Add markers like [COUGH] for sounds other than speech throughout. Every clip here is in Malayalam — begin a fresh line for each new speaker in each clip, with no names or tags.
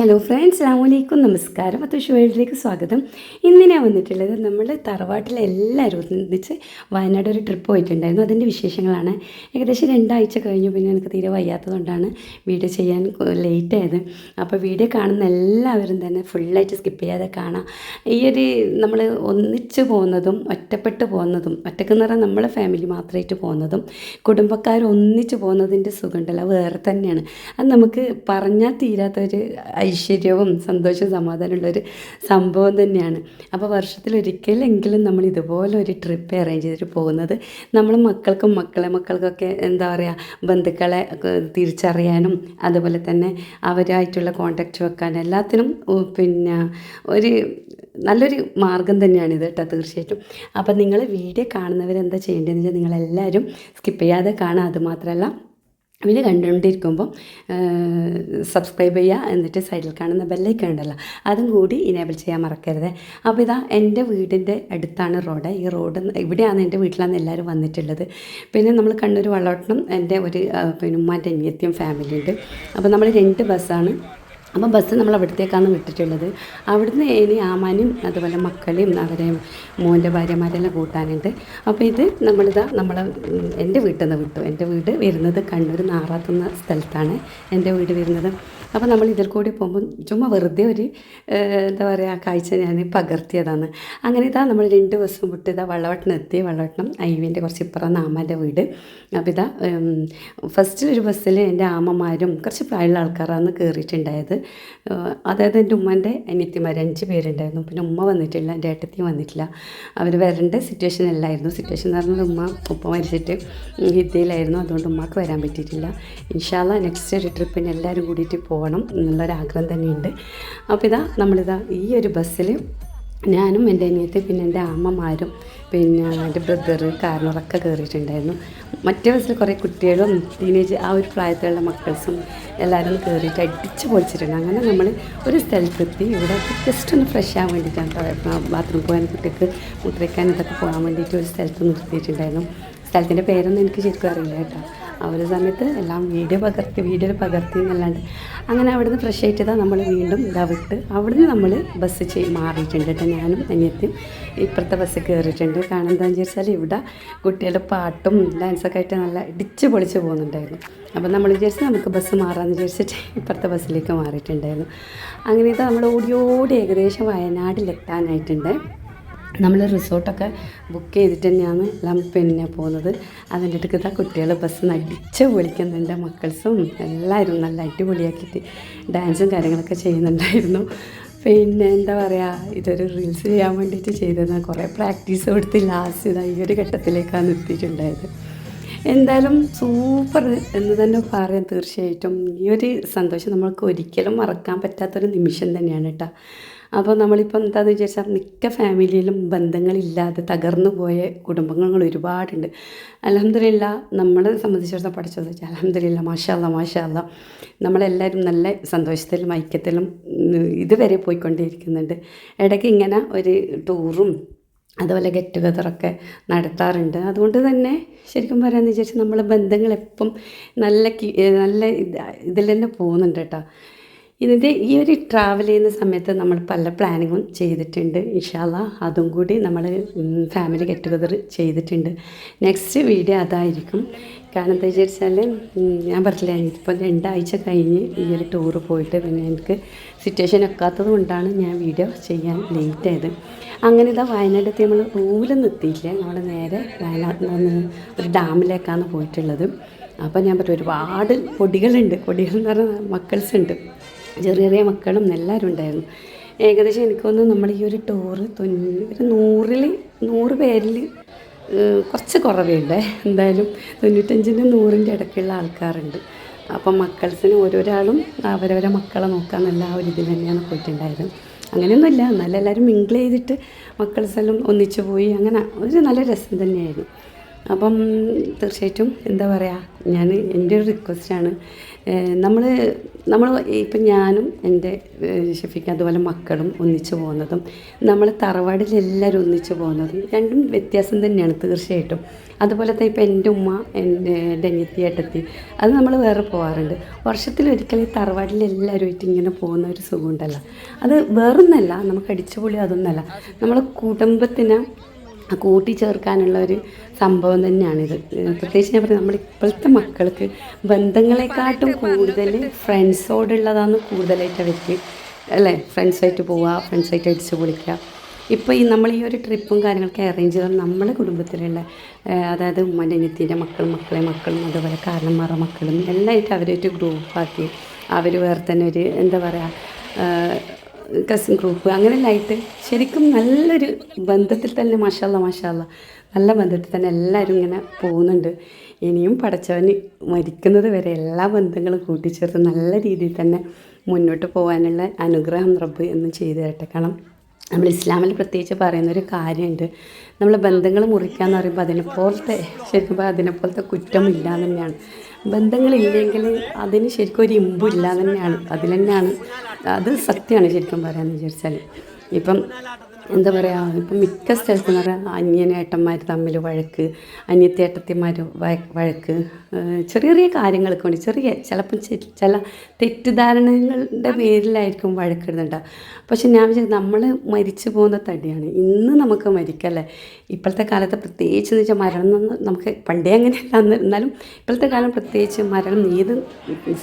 ഹലോ ഫ്രണ്ട്സ് അലാമലൈക്കും നമസ്കാരം. അത്യാവശ്യം വേൾഡിലേക്ക് സ്വാഗതം. ഞാൻ വന്നിട്ടുള്ളത്. നമ്മൾ തറവാട്ടിലെ എല്ലാവരും ഒന്നിച്ച് വയനാട് ഒരു ട്രിപ്പ് പോയിട്ടുണ്ടായിരുന്നു. അതിന്റെ വിശേഷങ്ങളാണ്. ഏകദേശം രണ്ടാഴ്ച കഴിഞ്ഞു. പിന്നെ എനിക്ക് തീരെ വയ്യാത്തതുകൊണ്ടാണ് വീഡിയോ ചെയ്യാൻ ലേറ്റ് ആയത്. അപ്പോൾ വീഡിയോ കാണുന്ന എല്ലാവരും തന്നെ ഫുള്ളായിട്ട് സ്കിപ്പ് ചെയ്യാതെ കാണാം. ഈ ഒരു നമ്മൾ ഒന്നിച്ച് പോകുന്നതും ഒറ്റപ്പെട്ട് പോകുന്നതും ഒറ്റക്കെന്ന് പറഞ്ഞാൽ നമ്മളെ ഫാമിലി മാത്രമായിട്ട് പോകുന്നതും കുടുംബക്കാർ ഒന്നിച്ച് പോകുന്നതിന്റെ സുഖമുണ്ടല്ലോ വേറെ തന്നെയാണ്. അത് നമുക്ക് പറഞ്ഞാൽ തീരാത്തൊരു ഐശ്വര്യവും സന്തോഷവും സമാധാനമുള്ളൊരു സംഭവം തന്നെയാണ്. അപ്പോൾ വർഷത്തിലൊരിക്കലെങ്കിലും നമ്മൾ ഇതുപോലെ ഒരു ട്രിപ്പ് അറേഞ്ച് ചെയ്തിട്ട് പോകുന്നത് നമ്മൾ മക്കൾക്കും മക്കളെ മക്കൾക്കൊക്കെ എന്താ പറയുക ബന്ധുക്കളെ തിരിച്ചറിയാനും അതുപോലെ തന്നെ അവരായിട്ടുള്ള കോണ്ടാക്റ്റ് വെക്കാനും എല്ലാത്തിനും പിന്നെ ഒരു നല്ലൊരു മാർഗം തന്നെയാണിത് കേട്ടോ തീർച്ചയായിട്ടും. അപ്പം നിങ്ങൾ വീഡിയോ കാണുന്നവരെന്താ ചെയ്യേണ്ടതെന്ന് വെച്ചാൽ നിങ്ങളെല്ലാവരും സ്കിപ്പ് ചെയ്യാതെ കാണുക അതുമാത്രമല്ല വീഡിയോ കണ്ടുകൊണ്ടിരിക്കുമ്പോൾ സബ്സ്ക്രൈബ് ചെയ്യുക എന്നിട്ട് സൈഡിൽ കാണുന്ന ബെല്ലൈക്കൺ ഉണ്ടല്ലോ അതും കൂടി ഇനേബിൾ ചെയ്യാൻ മറക്കരുത്. അപ്പോൾ ഇതാ എന്റെ വീടിന്റെ അടുത്താണ് റോഡ് ഈ റോഡ് ഇവിടെയാണ് എന്റെ വീട്ടിലാണ് എല്ലാവരും വന്നിട്ടുള്ളത്. പിന്നെ നമ്മൾ കണ്ണൂർ വള്ളോട്ടണം എന്റെ ഒരു പിന്നെ ഉമ്മാന്റെ അനിയത്തിയും ഫാമിലി ഉണ്ട് അപ്പോൾ നമ്മൾ രണ്ട് ബസ്സാണ് അപ്പം ബസ് നമ്മൾ അവിടത്തേക്കാണ് വിട്ടിട്ടുള്ളത്. അവിടുന്ന് ഇനി ആമാനും അതുപോലെ മക്കളെയും അവരെ മോന്റെ ഭാര്യമാരെല്ലാം കൂട്ടാനുണ്ട്. അപ്പോൾ ഇത് നമ്മളിതാ നമ്മൾ എന്റെ വീട്ടിൽ നിന്ന് വിട്ടു. എന്റെ വീട് വരുന്നത് കണ്ണൂർ നാറാത്തുന്ന സ്ഥലത്താണ് എന്റെ വീട് വരുന്നത്. അപ്പോൾ നമ്മൾ ഇതിൽ കൂടി പോകുമ്പോൾ ചുമ്മാ വെറുതെ ഒരു എന്താ പറയുക കാഴ്ച ഞാൻ പകർത്തിയതാണ്. അങ്ങനെ ഇതാ നമ്മൾ രണ്ട് ബസ്സും വിട്ട് ഇതാ വള്ളവട്ടണം എത്തി വള്ളവട്ടണം ഐവിന്റെ കുറച്ച് ഇപ്പുറം ആമാന്റെ വീട്. അപ്പോൾ ഇതാ ഫസ്റ്റിലൊരു ബസ്സിൽ എന്റെ ആമമാരും കുറച്ച് പ്രായമുള്ള ആൾക്കാരാണ് കയറിയിട്ടുണ്ടായത്. അതായത് എന്റെ ഉമ്മന്റെ അനിയത്തിമാർ അഞ്ച് പേരുണ്ടായിരുന്നു. പിന്നെ ഉമ്മ വന്നിട്ടില്ല എന്റെ ഏട്ടത്തി വന്നിട്ടില്ല. അവർ വരേണ്ട സിറ്റുവേഷൻ അല്ലായിരുന്നു. സിറ്റുവേഷൻ എന്ന് പറഞ്ഞാൽ ഉമ്മ ഉപ്പ മരിച്ചിട്ട് ഹിദ്യയിലായിരുന്നു അതുകൊണ്ട് ഉമ്മക്ക് വരാൻ പറ്റിയിട്ടില്ല. ഇൻഷാല്ല നെക്സ്റ്റ് ഒരു ട്രിപ്പിന് എല്ലാവരും കൂടിയിട്ട് പോകണം എന്നുള്ളൊരാഗ്രഹം തന്നെയുണ്ട്. അപ്പോൾ ഇതാ നമ്മളിതാ ഈ ഒരു ബസ്സിൽ ഞാനും എന്റെ അനിയത്തി പിന്നെ എന്റെ അമ്മമാരും പിന്നെ എന്റെ ബ്രദർ കാരണവരൊക്കെ കയറിയിട്ടുണ്ടായിരുന്നു. മറ്റേ ബസ്സിൽ കുറേ കുട്ടികളും ടീനേജ് ആ ഒരു പ്രായത്തിലുള്ള മക്കൾസും എല്ലാവരും കയറിയിട്ട് അടിച്ച് പൊളിച്ചിട്ടുണ്ട്. അങ്ങനെ നമ്മൾ ഒരു സ്ഥലത്തെത്തി ഇവിടെ ജസ്റ്റ് ഒന്ന് ഫ്രഷ് ആവാൻ വേണ്ടിയിട്ടാണ് ബാത്റൂം പോകാൻ കുട്ടിക്ക് മുദ്രയ്ക്കാൻ ഇതൊക്കെ പോകാൻ വേണ്ടിയിട്ട് ഒരു സ്ഥലത്ത് നിർത്തിയിട്ടുണ്ടായിരുന്നു. സ്ഥലത്തിന്റെ പേരൊന്നും എനിക്ക് ശരിക്കും അറിയില്ല കേട്ടോ. ആ ഒരു സമയത്ത് എല്ലാം വീഡിയോ പകർത്തി വീഡിയോ പകർത്തി എന്നല്ലാണ്ട്. അങ്ങനെ അവിടുന്ന് ഫ്രഷ് ആയിട്ട് നമ്മൾ വീണ്ടും ഇതാ വിട്ട് അവിടുന്ന് നമ്മൾ ബസ് ചെയ് മാറിയിട്ടുണ്ട് കേട്ടോ. ഞാനും അനിയത്തിയും ഇപ്പുറത്തെ ബസ് കയറിയിട്ടുണ്ട് കാരണം എന്താണെന്ന് വെച്ചാൽ ഇവിടെ കുട്ടികളുടെ പാട്ടും ഡാൻസൊക്കെ ആയിട്ട് നല്ല ഇടിച്ച് പൊളിച്ച് പോകുന്നുണ്ടായിരുന്നു. അപ്പം നമ്മൾ വിചാരിച്ച് നമുക്ക് ബസ് മാറാമെന്ന് വിചാരിച്ചിട്ട് ഇപ്പുറത്തെ ബസ്സിലേക്ക് മാറിയിട്ടുണ്ടായിരുന്നു. അങ്ങനെ നമ്മൾ ഓടിയോടി ഓടി ഏകദേശം വയനാട്ടിലെത്താനായിട്ടുണ്ട്. നമ്മൾ റിസോർട്ടൊക്കെ ബുക്ക് ചെയ്തിട്ട് തന്നെയാണ് എല്ലാം പിന്നെ പോകുന്നത്. അതിന്റെ അടുക്കത്തെ കുട്ടികൾ ബസ് നടിച്ച് വിളിക്കുന്നുണ്ട്. മക്കൾസും എല്ലാവരും നല്ല അടിപൊളിയാക്കിയിട്ട് ഡാൻസും കാര്യങ്ങളൊക്കെ ചെയ്യുന്നുണ്ടായിരുന്നു. പിന്നെ എന്താ പറയുക ഇതൊരു റീൽസ് ചെയ്യാൻ വേണ്ടിയിട്ട് ചെയ്തതാണ് കുറേ പ്രാക്ടീസ് കൊടുത്ത് ലാസ്റ്റ് ഇതാ ഈ ഒരു ഘട്ടത്തിലേക്കാണ് എത്തിയിട്ടുണ്ടായത്. എന്തായാലും സൂപ്പർ എന്ന് തന്നെ പറയാം തീർച്ചയായിട്ടും. ഈ ഒരു സന്തോഷം നമ്മൾക്ക് ഒരിക്കലും മറക്കാൻ പറ്റാത്തൊരു നിമിഷം തന്നെയാണ് കേട്ടോ അപ്പോൾ നമ്മളിപ്പോൾ എന്താണെന്ന് വിചാരിച്ചാൽ മിക്ക ഫാമിലിയിലും ബന്ധങ്ങളില്ലാതെ തകർന്നു പോയ കുടുംബങ്ങൾ ഒരുപാടുണ്ട്. അലഹമില്ല നമ്മളെ സംബന്ധിച്ചിടത്തോളം പഠിച്ചത് വെച്ചാൽ അലഹമില്ല മാഷാല്ല മാഷാല്ല നമ്മളെല്ലാവരും നല്ല സന്തോഷത്തിലും ഐക്യത്തിലും ഇതുവരെ പോയിക്കൊണ്ടേയിരിക്കുന്നുണ്ട് ഇടയ്ക്ക് ഇങ്ങനെ ഒരു ടൂറും അതുപോലെ ഗെറ്റ് ടുഗദറൊക്കെ നടത്താറുണ്ട്. അതുകൊണ്ട് തന്നെ ശരിക്കും പറയാമെന്ന് വിചാരിച്ചാൽ നമ്മളെ ബന്ധങ്ങൾ എപ്പം നല്ല നല്ല ഇത് ഇതിൽ തന്നെ പോകുന്നുണ്ട് കേട്ടോ. ഇതിന്റെ ഈ ഒരു ട്രാവൽ ചെയ്യുന്ന സമയത്ത് നമ്മൾ പല പ്ലാനിങ്ങും ചെയ്തിട്ടുണ്ട് ഇൻഷാല്ല അതും കൂടി നമ്മൾ ഫാമിലി ഗെറ്റ് ടുഗദർ ചെയ്തിട്ടുണ്ട്. നെക്സ്റ്റ് വീഡിയോ അതായിരിക്കും. കാരണം എന്താ വിചാരിച്ചാൽ ഞാൻ പറഞ്ഞില്ല ഇപ്പോൾ രണ്ടാഴ്ച കഴിഞ്ഞ് ഈ ഒരു ടൂറ് പോയിട്ട് പിന്നെ എനിക്ക് സിറ്റുവേഷൻ ഒക്കാത്തത് കൊണ്ടാണ് ഞാൻ വീഡിയോ ചെയ്യാൻ ലേറ്റ് ആയത്. അങ്ങനെ ഇതാ വയനാട്ടിൽ നമ്മൾ റൂമിലൊന്നും എത്തിയില്ല നമ്മൾ നേരെ വയനാട്ടിൽ നിന്ന് ഒരു ഡാമിലേക്കാണ് പോയിട്ടുള്ളത്. അപ്പോൾ ഞാൻ പറഞ്ഞു ഒരുപാട് കൊടികളുണ്ട് കൊടികൾ എന്ന് പറഞ്ഞാൽ മക്കൾസ് ഉണ്ട്. ചെറിയ ചെറിയ മക്കളും എല്ലാവരും ഉണ്ടായിരുന്നു. ഏകദേശം എനിക്കൊന്ന് നമ്മൾ ഈ ഒരു ടൂറ് തൊണ്ണൂ ഒരു നൂറിൽ നൂറ് പേരിൽ കുറച്ച് കുറവേ ഉണ്ടേ എന്തായാലും തൊണ്ണൂറ്റഞ്ചിന്റെ നൂറിന്റെ ഇടയ്ക്കുള്ള ആൾക്കാരുണ്ട്. അപ്പം മക്കൾസിന് ഓരോരാളും അവരവരെ മക്കളെ നോക്കാമെന്നുള്ള ആ ഒരു ഇതിൽ തന്നെയാണ് പോയിട്ടുണ്ടായിരുന്നത്. അങ്ങനെയൊന്നുമില്ല എന്നാലും എല്ലാവരും മിങ്കിൾ ചെയ്തിട്ട് മക്കൾസെല്ലാം ഒന്നിച്ചു പോയി അങ്ങനെ ഒരു നല്ല രസം തന്നെയായിരുന്നു. അപ്പം തീർച്ചയായിട്ടും എന്താ പറയുക ഞാൻ എന്റെ ഒരു റിക്വസ്റ്റാണ് നമ്മൾ നമ്മൾ ഇപ്പം ഞാനും എന്റെ ഷെഫിക്ക് അതുപോലെ മക്കളും ഒന്നിച്ചു പോകുന്നതും നമ്മൾ തറവാടിൽ എല്ലാവരും ഒന്നിച്ച് പോകുന്നതും രണ്ടും വ്യത്യാസം തന്നെയാണ് തീർച്ചയായിട്ടും. അതുപോലെ തന്നെ ഇപ്പം എന്റെ ഉമ്മ എന്റെ ഏട്ടത്തി അത് നമ്മൾ വേറെ പോകാറുണ്ട് വർഷത്തിലൊരിക്കൽ ഈ തറവാടിൽ എല്ലാവരുമായിട്ട് ഇങ്ങനെ പോകുന്ന ഒരു സുഖമുണ്ടല്ല. അത് വേറൊന്നല്ല നമുക്ക് അടിച്ചുപൊളി അതൊന്നല്ല. നമ്മൾ കുടുംബത്തിന് കൂട്ടിച്ചേർക്കാനുള്ള ഒരു സംഭവം തന്നെയാണിത്. പ്രത്യേകിച്ച് ഞാൻ പറയുന്നത് നമ്മുടെ ഇപ്പോഴത്തെ മക്കൾക്ക് ബന്ധങ്ങളെക്കാട്ടും കൂടുതൽ ഫ്രണ്ട്സോടുള്ളതാണ് കൂടുതലായിട്ട് അവർക്ക് അല്ലേ? ഫ്രണ്ട്സായിട്ട് പോവുക ഫ്രണ്ട്സായിട്ട് അടിച്ച് പൊളിക്കുക. ഇപ്പോൾ ഈ നമ്മൾ ഈ ഒരു ട്രിപ്പും കാര്യങ്ങളൊക്കെ അറേഞ്ച് ചെയ്താൽ നമ്മുടെ കുടുംബത്തിലുള്ള അതായത് ഉമ്മന്റെ അനിയത്തിന്റെ മക്കളും മക്കളെ മക്കളും അതുപോലെ കാരണന്മാരുടെ മക്കളും എല്ലാമായിട്ട് അവരൊരു ഗ്രൂപ്പാക്കി. അവർ വേറെ തന്നെ ഒരു എന്താ പറയുക കസിൻ ഗ്രൂപ്പ് അങ്ങനെയെല്ലാമായിട്ട് ശരിക്കും നല്ലൊരു ബന്ധത്തിൽ തന്നെ മാഷാല്ല മാഷാല്ല നല്ല ബന്ധത്തിൽ തന്നെ എല്ലാവരും ഇങ്ങനെ പോകുന്നുണ്ട്. ഇനിയും പടച്ചവന് മരിക്കുന്നത് വരെ എല്ലാ ബന്ധങ്ങളും കൂട്ടിച്ചേർത്ത് നല്ല രീതിയിൽ തന്നെ മുന്നോട്ട് പോകാനുള്ള അനുഗ്രഹം റബ്ബ് എന്ന് ചെയ്തു തരട്ടെ. കാരണം നമ്മൾ ഇസ്ലാമിൽ പ്രത്യേകിച്ച് പറയുന്നൊരു കാര്യമുണ്ട്. നമ്മൾ ബന്ധങ്ങൾ മുറിക്കുക എന്ന് പറയുമ്പോൾ അതിനെപ്പോലത്തെ ശരിക്കും അതിനെ അതിനെപ്പോലത്തെ കുറ്റമില്ല തന്നെയാണ്. ബന്ധങ്ങളില്ലെങ്കിൽ അതിന് ശരിക്കും ഒരു ഇമ്പില്ല തന്നെയാണ്. അതിൽ തന്നെയാണ്. അത് സത്യമാണ് ശരിക്കും പറയാമെന്ന് വിചാരിച്ചാൽ. ഇപ്പം എന്താ പറയുക ഇപ്പം മിക്ക സ്ഥലത്തും പറയുക അന്യനേട്ടന്മാർ തമ്മിൽ വഴക്ക് അന്യത്തേട്ടത്തിമാർ വഴക്ക് ചെറിയ ചെറിയ കാര്യങ്ങൾക്ക് വേണ്ടി ചെറിയ ചിലപ്പം ചില തെറ്റിദ്ധാരണകളുടെ പേരിലായിരിക്കും വഴക്കിടുന്നുണ്ടാവുക പക്ഷെ ഞാൻ വിചാരിച്ചു നമ്മൾ മരിച്ചു പോകുന്ന തടിയാണ്. ഇന്ന് നമുക്ക് മരിക്കല്ലേ? ഇപ്പോഴത്തെ കാലത്ത് പ്രത്യേകിച്ച് എന്ന് വെച്ചാൽ മരണം നമുക്ക് പണ്ടേ അങ്ങനെ അന്ന് എന്നാലും ഇപ്പോഴത്തെ കാലം പ്രത്യേകിച്ച് മരണം ഏത്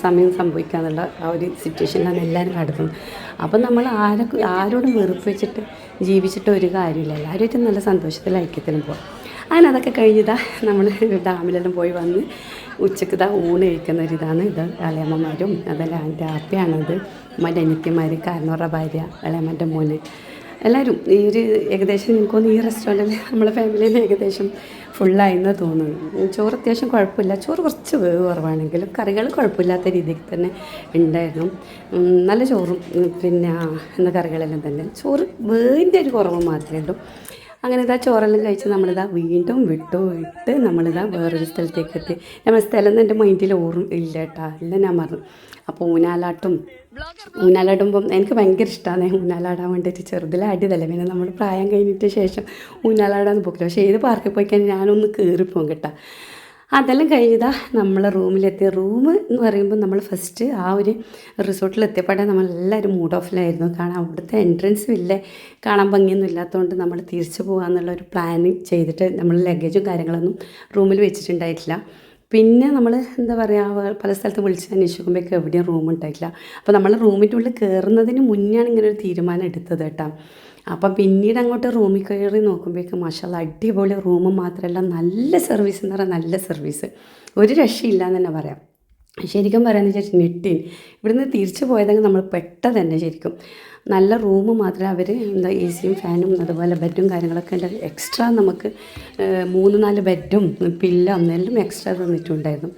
സമയം സംഭവിക്കാന്നുള്ള ആ ഒരു സിറ്റുവേഷനിലാണ് എല്ലാവരും കടക്കുന്നത് അപ്പം നമ്മൾ ആരൊക്കെ ആരോടും വെറുപ്പ് വെച്ചിട്ട് ജീവിച്ചിട്ട് ഒരു കാര്യമില്ല. എല്ലാവരുമായിട്ട് നല്ല സന്തോഷത്തിൽ ഐക്യത്തിലും പോകാം അങ്ങനെ അതൊക്കെ കഴിഞ്ഞിതാ നമ്മൾ ഡാമിലെല്ലാം പോയി വന്ന് ഉച്ചയ്ക്ക് ഇതാ ഊണ് കഴിക്കുന്ന ഒരിതാണ് ഇത് ഇളയമ്മമാരും അതെല്ലാം എന്റെ ആപ്പയാണത്. മറ്റേ അനിത്യന്മാർ കാരണവരുടെ ഭാര്യ ഇളയമ്മന്റെ മോന്. എല്ലാവരും ഈ ഒരു ഏകദേശം എനിക്കൊന്ന് ഈ റെസ്റ്റോറന്റിൽ നമ്മളെ ഫാമിലിയിൽ ഏകദേശം ഫുള്ളായിന്ന് തോന്നുന്നു. ചോറ് അത്യാവശ്യം കുഴപ്പമില്ല. ചോറ് കുറച്ച് വേവ് കുറവാണെങ്കിലും കറികൾ കുഴപ്പമില്ലാത്ത രീതിക്ക് തന്നെ ഉണ്ടായിരുന്നു. നല്ല ചോറും പിന്നെ എന്ന കറികളെല്ലാം തന്നെ. ചോറ് വേവിന്റെ ഒരു കുറവ് മാത്രമേ ഉള്ളൂ. അങ്ങനെ ഇതാ ചോറെല്ലാം കഴിച്ച് നമ്മളിതാ വീണ്ടും വിട്ടു വിട്ട് നമ്മളിതാ വേറൊരു സ്ഥലത്തേക്ക് എത്തി. നമ്മുടെ സ്ഥലം എന്റെ മൈൻഡിൽ ഓർമ്മ ഇല്ല കേട്ടാ. ഇല്ല ഞാൻ മറന്നു. അപ്പോൾ ഊനാലാട്ടും ഊനാലാടുമ്പം എനിക്ക് ഭയങ്കര ഇഷ്ടമാണ് ഊനാലാടാൻ വേണ്ടിയിട്ട് ചെറുതിൽ അടിയതല്ലേ പിന്നെ നമ്മൾ പ്രായം കഴിഞ്ഞിട്ട് ശേഷം ഊനാലാടാന്ന് പോക്കില്ല. പക്ഷേ ഏത് പാർക്കിൽ പോയി കഴിഞ്ഞാൽ ഞാനൊന്ന് കയറിപ്പോകും കേട്ടോ. അതെല്ലാം കഴിഞ്ഞതാ നമ്മളെ റൂമിലെത്തിയ. റൂം എന്ന് പറയുമ്പോൾ നമ്മൾ ഫസ്റ്റ് ആ ഒരു റിസോർട്ടിൽ എത്തിയപ്പോഴേ നമ്മളെല്ലാവരും മൂഡ് ഓഫിലായിരുന്നു കാരണം അവിടുത്തെ എൻട്രൻസും ഇല്ലേ. കാണാൻ ഭംഗിയൊന്നും ഇല്ലാത്തതുകൊണ്ട് നമ്മൾ തിരിച്ചു പോകാമെന്നുള്ള ഒരു പ്ലാനിങ് ചെയ്തിട്ട് നമ്മൾ ലഗേജും കാര്യങ്ങളൊന്നും റൂമിൽ വെച്ചിട്ടുണ്ടായിട്ടില്ല. പിന്നെ നമ്മൾ എന്താ പറയുക പല സ്ഥലത്തും വിളിച്ച് അന്വേഷിക്കുമ്പോഴേക്കും എവിടെയും റൂം ഉണ്ടായിട്ടില്ല. അപ്പോൾ നമ്മൾ റൂമിന്റെ ഉള്ളിൽ കയറുന്നതിന് മുന്നെയാണ് ഇങ്ങനെ ഒരു തീരുമാനം എടുത്തത് കേട്ടോ. അപ്പം പിന്നീട് അങ്ങോട്ട് റൂമിൽ കയറി നോക്കുമ്പോഴേക്കും മാഷാല്ല അടിപൊളി റൂം മാത്രമല്ല നല്ല സർവീസ് എന്ന് പറഞ്ഞാൽ നല്ല സർവീസ് ഒരു രക്ഷയില്ല എന്ന് തന്നെ പറയാം. ശരിക്കും പറയാമെന്ന് വെച്ചാൽ നെറ്റിൻ ഇവിടുന്ന് തിരിച്ചു പോയതെങ്കിൽ നമ്മൾ പെട്ട തന്നെ ശരിക്കും. നല്ല റൂം മാത്രമേ അവർ എന്താ എ സിയും ഫാനും അതുപോലെ ബെഡും കാര്യങ്ങളൊക്കെ ഉണ്ട് എക്സ്ട്രാ നമുക്ക് മൂന്ന് നാല് ബെഡും പില്ലോ എല്ലാം എക്സ്ട്രാ തന്നിട്ടുണ്ടായിരുന്നു.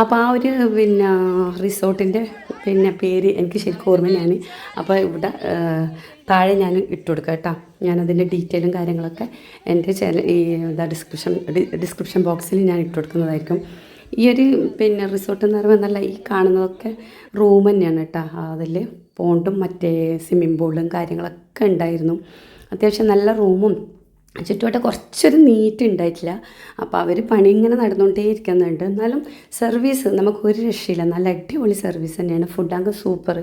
അപ്പോൾ ആ ഒരു പിന്നെ റിസോർട്ടിന്റെ പിന്നെ പേര് എനിക്ക് ശരിക്കും ഓർമ്മയാണ് അപ്പോൾ ഇവിടെ താഴെ ഞാൻ ഇട്ട് കൊടുക്കാം കേട്ടോ. ഞാനതിന്റെ ഡീറ്റെയിലും കാര്യങ്ങളൊക്കെ എന്റെ ചില ഈ എന്താ ഡിസ്ക്രിപ്ഷൻ ഡിസ്ക്രിപ്ഷൻ ബോക്സിൽ ഞാൻ ഇട്ട് കൊടുക്കുന്നതായിരിക്കും. ഈ ഒരു പിന്നെ റിസോർട്ട് എന്ന് പറയുമ്പോൾ നല്ല ഈ കാണുന്നതൊക്കെ റൂം തന്നെയാണ് കേട്ടോ. അതിൽ പോണ്ടും മറ്റേ സ്വിമ്മിംഗ് പൂളും കാര്യങ്ങളൊക്കെ ഉണ്ടായിരുന്നു. അത്യാവശ്യം നല്ല റൂമും ചുറ്റുവട്ടം കുറച്ചൊരു നീറ്റ് ഉണ്ടായിട്ടില്ല. അപ്പോൾ അവർ പണി ഇങ്ങനെ നടന്നുകൊണ്ടേ ഇരിക്കുന്നുണ്ട് എന്നാലും സർവീസ് നമുക്ക് ഒരു രക്ഷയില്ല. നല്ല അടിപൊളി സർവീസ് തന്നെയാണ്. ഫുഡാങ്ക് സൂപ്പർ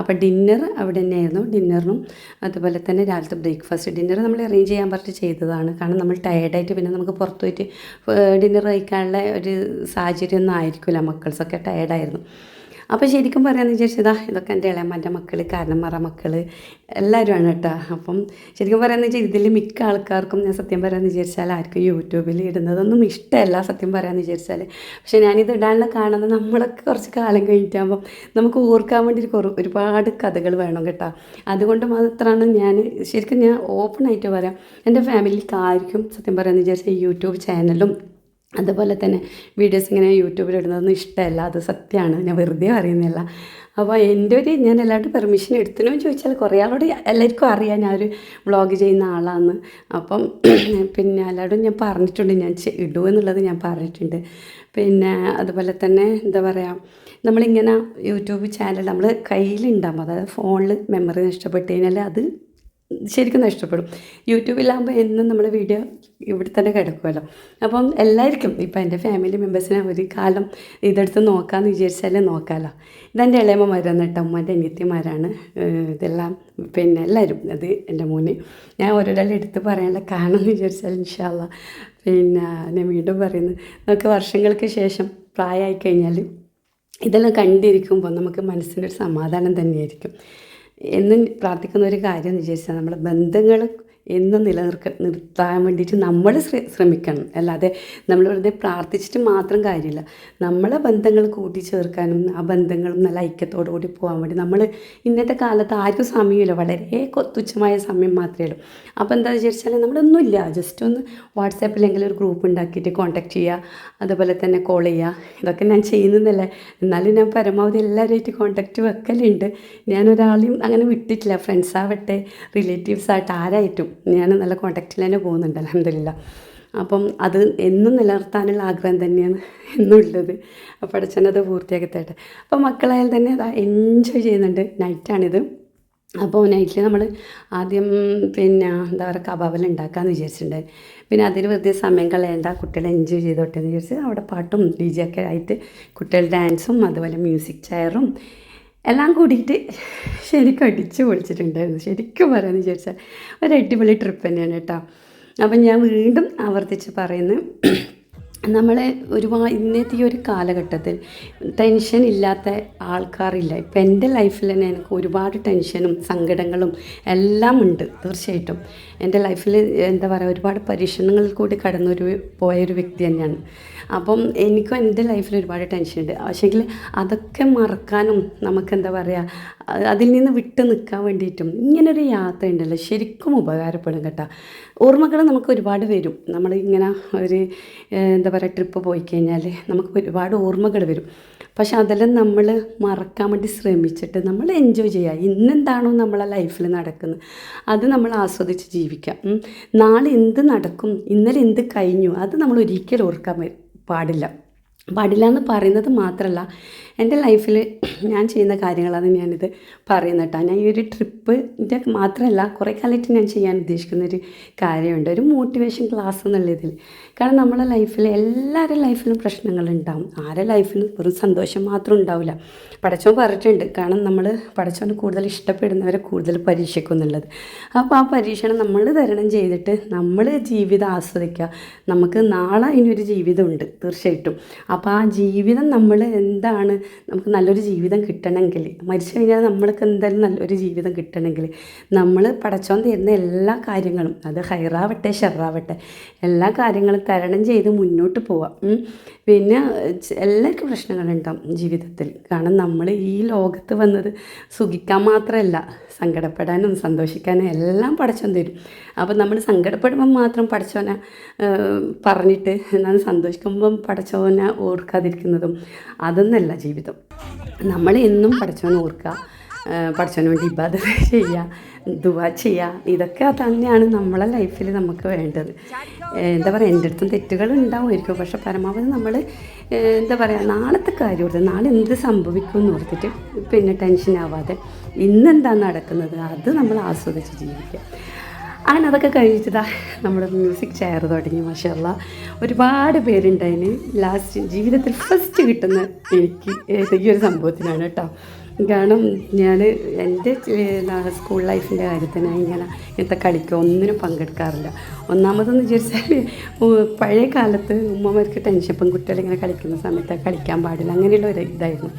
അപ്പോൾ ഡിന്നർ അവിടെ തന്നെയായിരുന്നു. ഡിന്നറിനും അതുപോലെ തന്നെ രാവിലത്തെ ബ്രേക്ക്ഫാസ്റ്റ് ഡിന്നർ നമ്മൾ അറേഞ്ച് ചെയ്യാൻ പറഞ്ഞിട്ട് ചെയ്തതാണ്. കാരണം നമ്മൾ ടയേർഡായിട്ട് പിന്നെ നമുക്ക് പുറത്തു പോയിട്ട് ഡിന്നർ കഴിക്കാനുള്ള ഒരു സാഹചര്യം ഒന്നും ആയിരിക്കില്ല മക്കൾസൊക്കെ ടയർഡായിരുന്നു അപ്പോൾ ശരിക്കും പറയാമെന്ന് വിചാരിച്ചതാ ഇതൊക്കെ എന്റെ ഇളയമ്മന്റെ മക്കൾ കാരണന്മാറ മക്കൾ എല്ലാവരുമാണ് കേട്ടോ. അപ്പം ശരിക്കും പറയാമെന്ന് വെച്ചാൽ ഇതിൽ മിക്ക ആൾക്കാർക്കും ഞാൻ സത്യം പറയാമെന്ന് വിചാരിച്ചാൽ ആർക്കും യൂട്യൂബിൽ ഇടുന്നതൊന്നും ഇഷ്ടമല്ല സത്യം പറയാമെന്ന് വിചാരിച്ചാൽ പക്ഷേ ഞാനിത് ഇടാനുള്ള കാണുന്നത് നമ്മളൊക്കെ കുറച്ച് കാലം കഴിഞ്ഞിട്ടാകുമ്പം നമുക്ക് ഓർക്കാൻ വേണ്ടി ഒരു ഒരുപാട് കഥകൾ വേണം കേട്ടോ. അതുകൊണ്ട് മാത്രമാണ് ഞാൻ ശരിക്കും ഞാൻ ഓപ്പൺ ആയിട്ട് പറയാം എന്റെ ഫാമിലിക്ക് ആർക്കും സത്യം പറയാമെന്ന് വിചാരിച്ചാൽ യൂട്യൂബ് ചാനലും അതുപോലെ തന്നെ വീഡിയോസ് ഇങ്ങനെ യൂട്യൂബിൽ ഇടുന്നതൊന്നും ഇഷ്ടമല്ല അത് സത്യമാണ് ഞാൻ വെറുതെ പറയുന്നില്ല. അപ്പോൾ എന്റെ ഒരു ഞാൻ എല്ലാവരും പെർമിഷൻ എടുത്തിനോ ചോദിച്ചാൽ കുറേ ആളോട് എല്ലാവർക്കും അറിയാം ഞാനൊരു വ്ളോഗ് ചെയ്യുന്ന ആളാണ് അപ്പം പിന്നെ എല്ലാവരും ഞാൻ പറഞ്ഞിട്ടുണ്ട് ഞാൻ ഇടൂ എന്നുള്ളത് ഞാൻ പറഞ്ഞിട്ടുണ്ട്. പിന്നെ അതുപോലെ തന്നെ എന്താ പറയുക നമ്മളിങ്ങനെ യൂട്യൂബ് ചാനൽ നമ്മൾ കയ്യിലുണ്ടാകുമ്പോൾ അതായത് ഫോണിൽ മെമ്മറി നഷ്ടപ്പെട്ട് കഴിഞ്ഞാൽ അത് ശരിക്കും നഷ്ടപ്പെടും യൂട്യൂബിലാകുമ്പോൾ എന്നും നമ്മുടെ വീഡിയോ ഇവിടെ തന്നെ കിടക്കുമല്ലോ അപ്പം എല്ലാവർക്കും ഇപ്പം എന്റെ ഫാമിലി മെമ്പേഴ്സിനെ ഒരു കാലം ഇതെടുത്ത് നോക്കാമെന്ന് വിചാരിച്ചാലേ നോക്കാമല്ലോ ഇതെന്റെ ഇളയമ്മമാരാണ് കേട്ടോ ഉമ്മന്റെ അനിയത്തിമാരാണ്. ഇതെല്ലാം പിന്നെ എല്ലാവരും അത് എന്റെ മോന്. ഞാൻ ഓരോരാളെ എടുത്ത് പറയാനുള്ള കാരണം എന്ന് വിചാരിച്ചാൽ ഇൻഷാല്ല പിന്നെ ഞാൻ വീണ്ടും പറയുന്നു നമുക്ക് വർഷങ്ങൾക്ക് ശേഷം പ്രായമായി കഴിഞ്ഞാൽ ഇതെല്ലാം കണ്ടിരിക്കുമ്പോൾ നമുക്ക് മനസ്സിന്റെ ഒരു സമാധാനം തന്നെയായിരിക്കും. എന്നും പ്രാർത്ഥിക്കുന്ന ഒരു കാര്യം എന്ന് വിചാരിച്ചാൽ നമ്മുടെ ബന്ധങ്ങൾ എന്നും നിലനിർക്ക നിർത്താൻ വേണ്ടിയിട്ട് നമ്മൾ ശ്ര- ശ്രമിക്കണം. അല്ലാതെ നമ്മൾ വെറുതെ പ്രാർത്ഥിച്ചിട്ട് മാത്രം കാര്യമില്ല നമ്മളെ ബന്ധങ്ങൾ കൂട്ടിച്ചേർക്കാനും ആ ബന്ധങ്ങളും നല്ല ഐക്യത്തോടു കൂടി പോകാൻ വേണ്ടി നമ്മൾ ഇന്നത്തെ കാലത്ത് ആർക്കും സമയമില്ല. വളരെ തുച്ഛമായ സമയം മാത്രമേ ഉള്ളൂ. അപ്പോൾ എന്താ വിചാരിച്ചാൽ നമ്മളൊന്നുമില്ല. ജസ്റ്റ് ഒന്ന് വാട്സാപ്പിലെങ്കിലും ഒരു ഗ്രൂപ്പ് ഉണ്ടാക്കിയിട്ട് കോൺടാക്ട് ചെയ്യുക. അതുപോലെ തന്നെ കോൾ ചെയ്യുക. ഇതൊക്കെ ഞാൻ ചെയ്യുന്നതല്ലേ. എന്നാലും ഞാൻ പരമാവധി എല്ലാവരുമായിട്ട് കോൺടാക്റ്റ് വെക്കലുണ്ട്. ഞാൻ ഒരാളെയും അങ്ങനെ വിട്ടിട്ടില്ല. ഫ്രണ്ട്സ് ആവട്ടെ റിലേറ്റീവ്സ് ആയിട്ട് ആരായിട്ടും. ഞാൻ നല്ല കോണ്ടാക്റ്റിൽ തന്നെ പോകുന്നുണ്ട് അലഹമില്ല അപ്പം അത് എന്നും നിലനിർത്താനുള്ള ആഗ്രഹം തന്നെയാണ് എന്നുള്ളത്. അപ്പോൾ അത് പൂർത്തിയാക്കി തരട്ടെ അപ്പോൾ മക്കളായാലും തന്നെ അത് എൻജോയ് ചെയ്യുന്നുണ്ട്. നൈറ്റാണിത് അപ്പോൾ നൈറ്റിൽ നമ്മൾ ആദ്യം പിന്നെ എന്താ പറയുക കബാബിൽ ഉണ്ടാക്കാമെന്ന് വിചാരിച്ചിട്ടുണ്ട്. പിന്നെ അതിന് വെറുതെ സമയം കളയണ്ട കുട്ടികളെ എൻജോയ് ചെയ്തോട്ടെ എന്ന് വിചാരിച്ച് അവിടെ പാട്ടും ഡി ജെ ഒക്കെ ആയിട്ട് കുട്ടികളുടെ ഡാൻസും അതുപോലെ മ്യൂസിക് ചെയറും എല്ലാം കൂടിയിട്ട് ശരിക്കും അടിച്ചു പൊളിച്ചിട്ടുണ്ടായിരുന്നു. ശരിക്കും പറയാമെന്ന് വിചാരിച്ചാൽ ഒരു അടിപൊളി ട്രിപ്പ് തന്നെയാണ് കേട്ടോ. അപ്പം ഞാൻ വീണ്ടും ആവർത്തിച്ച് പറയുന്നു. നമ്മളെ ഒരുപാട് ഇന്നത്തെ ഈ ഒരു കാലഘട്ടത്തിൽ ടെൻഷൻ ഇല്ലാത്ത ആൾക്കാരില്ല. ഇപ്പം എന്റെ ലൈഫിൽ തന്നെ എനിക്ക് ഒരുപാട് ടെൻഷനും സങ്കടങ്ങളും എല്ലാം ഉണ്ട് തീർച്ചയായിട്ടും. എന്റെ ലൈഫിൽ എന്താ പറയുക ഒരുപാട് പരീക്ഷണങ്ങളിൽ കൂടി കടന്നൊരു പോയൊരു വ്യക്തി തന്നെയാണ്. അപ്പം എനിക്കും എന്റെ ലൈഫിൽ ഒരുപാട് ടെൻഷൻ ഉണ്ട്. പക്ഷേങ്കിൽ അതൊക്കെ മറക്കാനും നമുക്ക് എന്താ പറയുക അതിൽ നിന്ന് വിട്ട് നിൽക്കാൻ വേണ്ടിയിട്ടും ഇങ്ങനൊരു യാത്ര ഉണ്ടല്ലോ. ശരിക്കും ഉപകാരപ്പെടും കേട്ടോ. ഓർമ്മകൾ നമുക്ക് ഒരുപാട് വരും. നമ്മൾ ഇങ്ങനെ ഒരു എന്താ പറയുക ട്രിപ്പ് പോയി കഴിഞ്ഞാൽ നമുക്ക് ഒരുപാട് ഓർമ്മകൾ വരും. പക്ഷെ അതെല്ലാം നമ്മൾ മറക്കാൻ വേണ്ടി ശ്രമിച്ചിട്ട് നമ്മൾ എൻജോയ് ചെയ്യുക ഇന്നെന്താണോ നമ്മളെ ലൈഫിൽ നടക്കുന്നത്. അത് നമ്മൾ ആസ്വദിച്ച് ജീവിക്കാം. നാളെ എന്ത് നടക്കും ഇന്നലെ എന്ത് കഴിഞ്ഞു അത് നമ്മൾ ഒരിക്കലും ഓർക്കാൻ വ- പാടില്ല. പാടില്ല എന്ന് പറയുന്നത് മാത്രമല്ല എന്റെ ലൈഫിൽ ഞാൻ ചെയ്യുന്ന കാര്യങ്ങളാണ് ഞാനിത് പറയുന്നത് കേട്ടോ. ഞാൻ ഈ ഒരു ട്രിപ്പിന്റെ മാത്രമല്ല കുറേ കാലമായിട്ട് ഞാൻ ചെയ്യാൻ ഉദ്ദേശിക്കുന്ന ഒരു കാര്യമുണ്ട്. ഒരു മോട്ടിവേഷൻ ക്ലാസ് എന്നുള്ള ഇതിൽ കാരണം നമ്മളെ ലൈഫിൽ എല്ലാവരുടെ ലൈഫിലും പ്രശ്നങ്ങളുണ്ടാവും ആരെ ലൈഫിലും വെറും സന്തോഷം മാത്രം ഉണ്ടാവില്ല. പടച്ചോൻ പറഞ്ഞിട്ടുണ്ട് കാരണം നമ്മൾ പടച്ചോന് കൂടുതൽ ഇഷ്ടപ്പെടുന്നവരെ കൂടുതൽ പരീക്ഷിക്കും എന്നുള്ളത്. അപ്പോൾ ആ പരീക്ഷണം നമ്മൾ തരണം ചെയ്തിട്ട് നമ്മൾ ജീവിതം ആസ്വദിക്കുക. നമുക്ക് നാളെ ഇനിയൊരു ജീവിതമുണ്ട് തീർച്ചയായിട്ടും. അപ്പോൾ ആ ജീവിതം നമ്മൾ എന്താണ് നമുക്ക് നല്ലൊരു ജീവിതം കിട്ടണമെങ്കിൽ മരിച്ചു കഴിഞ്ഞാൽ നമ്മൾക്ക് എന്തായാലും നല്ലൊരു ജീവിതം കിട്ടണമെങ്കിൽ നമ്മൾ പടച്ചോൻ തരുന്ന എല്ലാ കാര്യങ്ങളും അത് ഹൈറാവട്ടെ ഷെറാവട്ടെ എല്ലാ കാര്യങ്ങളും തരണം ചെയ്ത് മുന്നോട്ട് പോവാം. പിന്നെ എല്ലാവർക്കും പ്രശ്നങ്ങളുണ്ടാവും ജീവിതത്തിൽ. കാരണം നമ്മൾ ഈ ലോകത്ത് വന്നത് സുഖിക്കാൻ മാത്രമല്ല സങ്കടപ്പെടാനും സന്തോഷിക്കാനും എല്ലാം പടച്ചോൻ തരും. അപ്പോൾ നമ്മൾ സങ്കടപ്പെടുമ്പോൾ മാത്രം പഠിച്ചോനെ പറഞ്ഞിട്ട് എന്നാൽ സന്തോഷിക്കുമ്പം പഠിച്ചോനെ ഓർക്കാതിരിക്കുന്നതും അതൊന്നല്ല ജീവിതം. നമ്മൾ എന്നും പടച്ചോനെ ഓർക്കുക പടച്ചോന് വേണ്ടി ഇബാദത്ത് [LAUGHS] ചെയ്യുക ദുവാ ചെയ്യുക ഇതൊക്കെ തന്നെയാണ് നമ്മളെ ലൈഫിൽ നമുക്ക് വേണ്ടത്. എന്താ പറയുക എന്റെ അടുത്തും തെറ്റുകൾ ഉണ്ടാവുമായിരിക്കും. പക്ഷെ പരമാവധി നമ്മൾ എന്താ പറയുക നാളത്തെ കാര്യം ഓർത്ത് നാളെ എന്ത് സംഭവിക്കും എന്ന് ഓർത്തിട്ട് പിന്നെ ടെൻഷൻ ആവാതെ ഇന്നെന്താ നടക്കുന്നത് അത് നമ്മൾ ആസ്വദിച്ച് ജീവിക്കുക. അങ്ങനെ അതൊക്കെ കഴിഞ്ഞിട്ട് നമ്മുടെ മ്യൂസിക് ചെയർ തുടങ്ങി മാഷല്ല ഒരുപാട് പേരുണ്ടതിന് ലാസ്റ്റ് ജീവിതത്തിൽ ഫസ്റ്റ് കിട്ടുന്ന എനിക്ക് ഈ ഒരു സംഭവത്തിനാണ് കേട്ടോ. കാരണം ഞാൻ എന്റെ സ്കൂൾ ലൈഫിന്റെ കാര്യത്തിന് ഇങ്ങനെ ഇങ്ങനത്തെ കളിക്കോ ഒന്നിനും പങ്കെടുക്കാറില്ല. ഒന്നാമതെന്ന് വിചാരിച്ചാൽ പഴയ കാലത്ത് ഉമ്മമാർക്ക് ടെൻഷൻ പെൺകുട്ടികൾ ഇങ്ങനെ കളിക്കുന്ന സമയത്ത് കളിക്കാൻ പാടില്ല. അങ്ങനെയുള്ള ഒരു ഇതായിരുന്നു.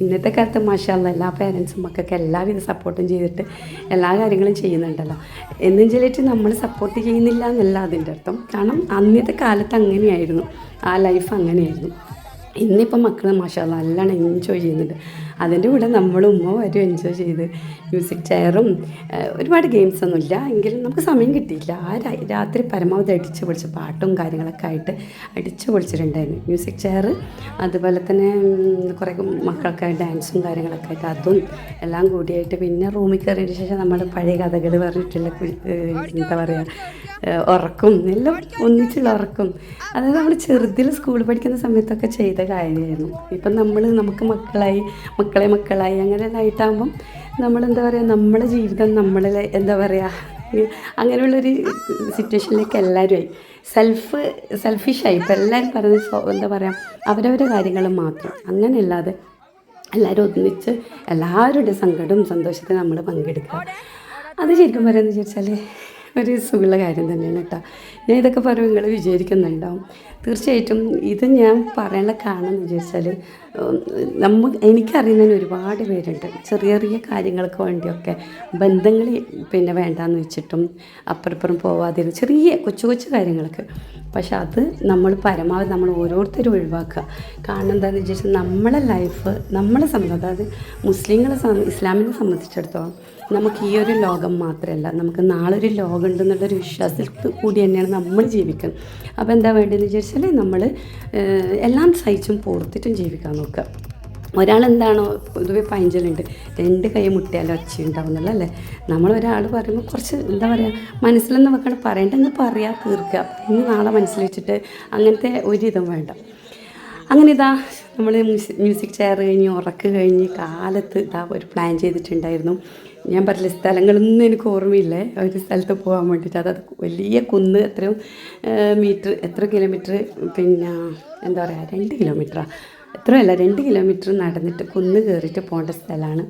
ഇന്നത്തെ കാലത്ത് മാഷാല്ല എല്ലാ പേരൻസും മക്കൾക്ക് എല്ലാവിധ സപ്പോർട്ടും ചെയ്തിട്ട് എല്ലാ കാര്യങ്ങളും ചെയ്യുന്നുണ്ടല്ലോ. എന്നും നമ്മൾ സപ്പോർട്ട് ചെയ്യുന്നില്ല എന്നല്ല അതിന്റെ അർത്ഥം. കാരണം അന്നത്തെ കാലത്ത് അങ്ങനെയായിരുന്നു. ആ ലൈഫ് അങ്ങനെയായിരുന്നു. ഇന്നിപ്പം മക്കൾ മാഷാല്ല നല്ലോണം എൻജോയ് ചെയ്യുന്നുണ്ട്. അതിന്റെ കൂടെ നമ്മളും ഉമ്മമാരും എൻജോയ് ചെയ്ത്. മ്യൂസിക് ചെയറും ഒരുപാട് ഗെയിംസ് ഒന്നുമില്ല എങ്കിലും നമുക്ക് സമയം കിട്ടിയില്ല. ആ രാത്രി പരമാവധി അടിച്ചു പൊളിച്ച് പാട്ടും കാര്യങ്ങളൊക്കെ ആയിട്ട് അടിച്ചു പൊളിച്ചിട്ടുണ്ടായിരുന്നു. മ്യൂസിക് ചെയർ അതുപോലെ തന്നെ കുറേ മക്കൾക്ക് ഡാൻസും കാര്യങ്ങളൊക്കെ ആയിട്ട് അതും എല്ലാം കൂടിയായിട്ട് പിന്നെ റൂമിൽ കയറിയതിന് ശേഷം നമ്മൾ പഴയ കഥകൾ പറഞ്ഞിട്ടുള്ള എന്താ പറയുക ഉറക്കും. എല്ലാം ഒന്നിച്ചുള്ള ഉറക്കും. അതായത് നമ്മൾ ചെറുതിൽ സ്കൂളിൽ പഠിക്കുന്ന സമയത്തൊക്കെ ചെയ്ത കാര്യമായിരുന്നു. ഇപ്പം നമ്മൾ നമുക്ക് മക്കളായി മക്കളെ മക്കളായി. അങ്ങനെ ആയിട്ടാകുമ്പം നമ്മളെന്താ പറയുക നമ്മുടെ ജീവിതം നമ്മളെ എന്താ പറയുക അങ്ങനെയുള്ളൊരു സിറ്റുവേഷനിലേക്ക് എല്ലാവരും ആയി. സെൽഫ് സെൽഫിഷായി. ഇപ്പം എല്ലാവരും പറയുന്നത് എന്താ പറയുക അവരവരുടെ കാര്യങ്ങൾ മാത്രം. അങ്ങനെയല്ലാതെ എല്ലാവരും ഒന്നിച്ച് എല്ലാവരുടെ സങ്കടവും സന്തോഷത്തിനും നമ്മൾ പങ്കെടുക്കുക. അത് ശരിക്കും പറയുന്നത് ചോദിച്ചാൽ ഒരു സുഖമുള്ള കാര്യം തന്നെയാണ് കേട്ടോ. ഞാൻ ഇതൊക്കെ പറയുമ്പോൾ നിങ്ങൾ വിചാരിക്കുന്നുണ്ടാവും. തീർച്ചയായിട്ടും ഇത് ഞാൻ പറയാനുള്ള കാരണം എന്ന് വിചാരിച്ചാൽ നമ്മ എനിക്കറിയുന്നതിന് ഒരുപാട് പേരുണ്ട്. ചെറിയ ചെറിയ കാര്യങ്ങൾക്ക് വേണ്ടിയൊക്കെ ബന്ധങ്ങൾ പിന്നെ വേണ്ടാന്ന് വെച്ചിട്ടും അപ്പുറപ്പുറം പോവാതിരുന്ന് ചെറിയ കൊച്ചു കൊച്ചു കാര്യങ്ങൾക്ക് പക്ഷെ അത് നമ്മൾ പരമാവധി നമ്മൾ ഓരോരുത്തരും ഒഴിവാക്കുക. കാരണം എന്താണെന്ന് വെച്ചാൽ നമ്മളെ ലൈഫ് നമ്മളെ സംബന്ധം അതായത് മുസ്ലിങ്ങളെ ഇസ്ലാമിനെ സംബന്ധിച്ചിടത്തോളം നമുക്ക് ഈ ഒരു ലോകം മാത്രമല്ല നമുക്ക് നാളൊരു ലോകം ഉണ്ടെന്നുള്ളൊരു വിശ്വാസത്തിൽ കൂടി തന്നെയാണ് നമ്മൾ ജീവിക്കുന്നത്. അപ്പോൾ എന്താ വേണ്ടതെന്ന് വിചാരിച്ചാൽ നമ്മൾ എല്ലാം സഹിച്ചും പോർത്തിട്ടും ജീവിക്കാൻ നോക്കുക. ഒരാളെന്താണോ പൊതുവെ പൈഞ്ചലുണ്ട് രണ്ട് കൈ മുട്ടിയാലും ഒച്ചയുണ്ടാവുന്നുള്ള അല്ലേ? നമ്മൾ ഒരാൾ പറയുമ്പോൾ കുറച്ച് എന്താ പറയുക മനസ്സിലൊന്നും വെക്കണം പറയേണ്ടെന്ന് പറയാ തീർക്കുക. ഇന്ന് നാളെ മനസ്സിൽ വെച്ചിട്ട് അങ്ങനത്തെ ഒരിതും വേണ്ട. അങ്ങനെ ഇതാ നമ്മൾ മ്യൂസിക് ചെയർ കഴിഞ്ഞ് ഉറക്ക് കഴിഞ്ഞ് കാലത്ത് ഇതാ ഒരു പ്ലാൻ ചെയ്തിട്ടുണ്ടായിരുന്നു. ഞാൻ പറഞ്ഞില്ല സ്ഥലങ്ങളൊന്നും എനിക്ക് ഓർമ്മയില്ലേ. ഒരു സ്ഥലത്ത് പോകാൻ വേണ്ടിയിട്ട്. അതത് വലിയ കുന്ന് എത്രയും മീറ്റർ എത്ര കിലോമീറ്റർ പിന്നെ എന്താ പറയുക രണ്ട് കിലോമീറ്ററാണ് എത്രയല്ല രണ്ട് കിലോമീറ്റർ നടന്നിട്ട് കുന്ന് കയറിയിട്ട് പോകേണ്ട സ്ഥലമാണ്.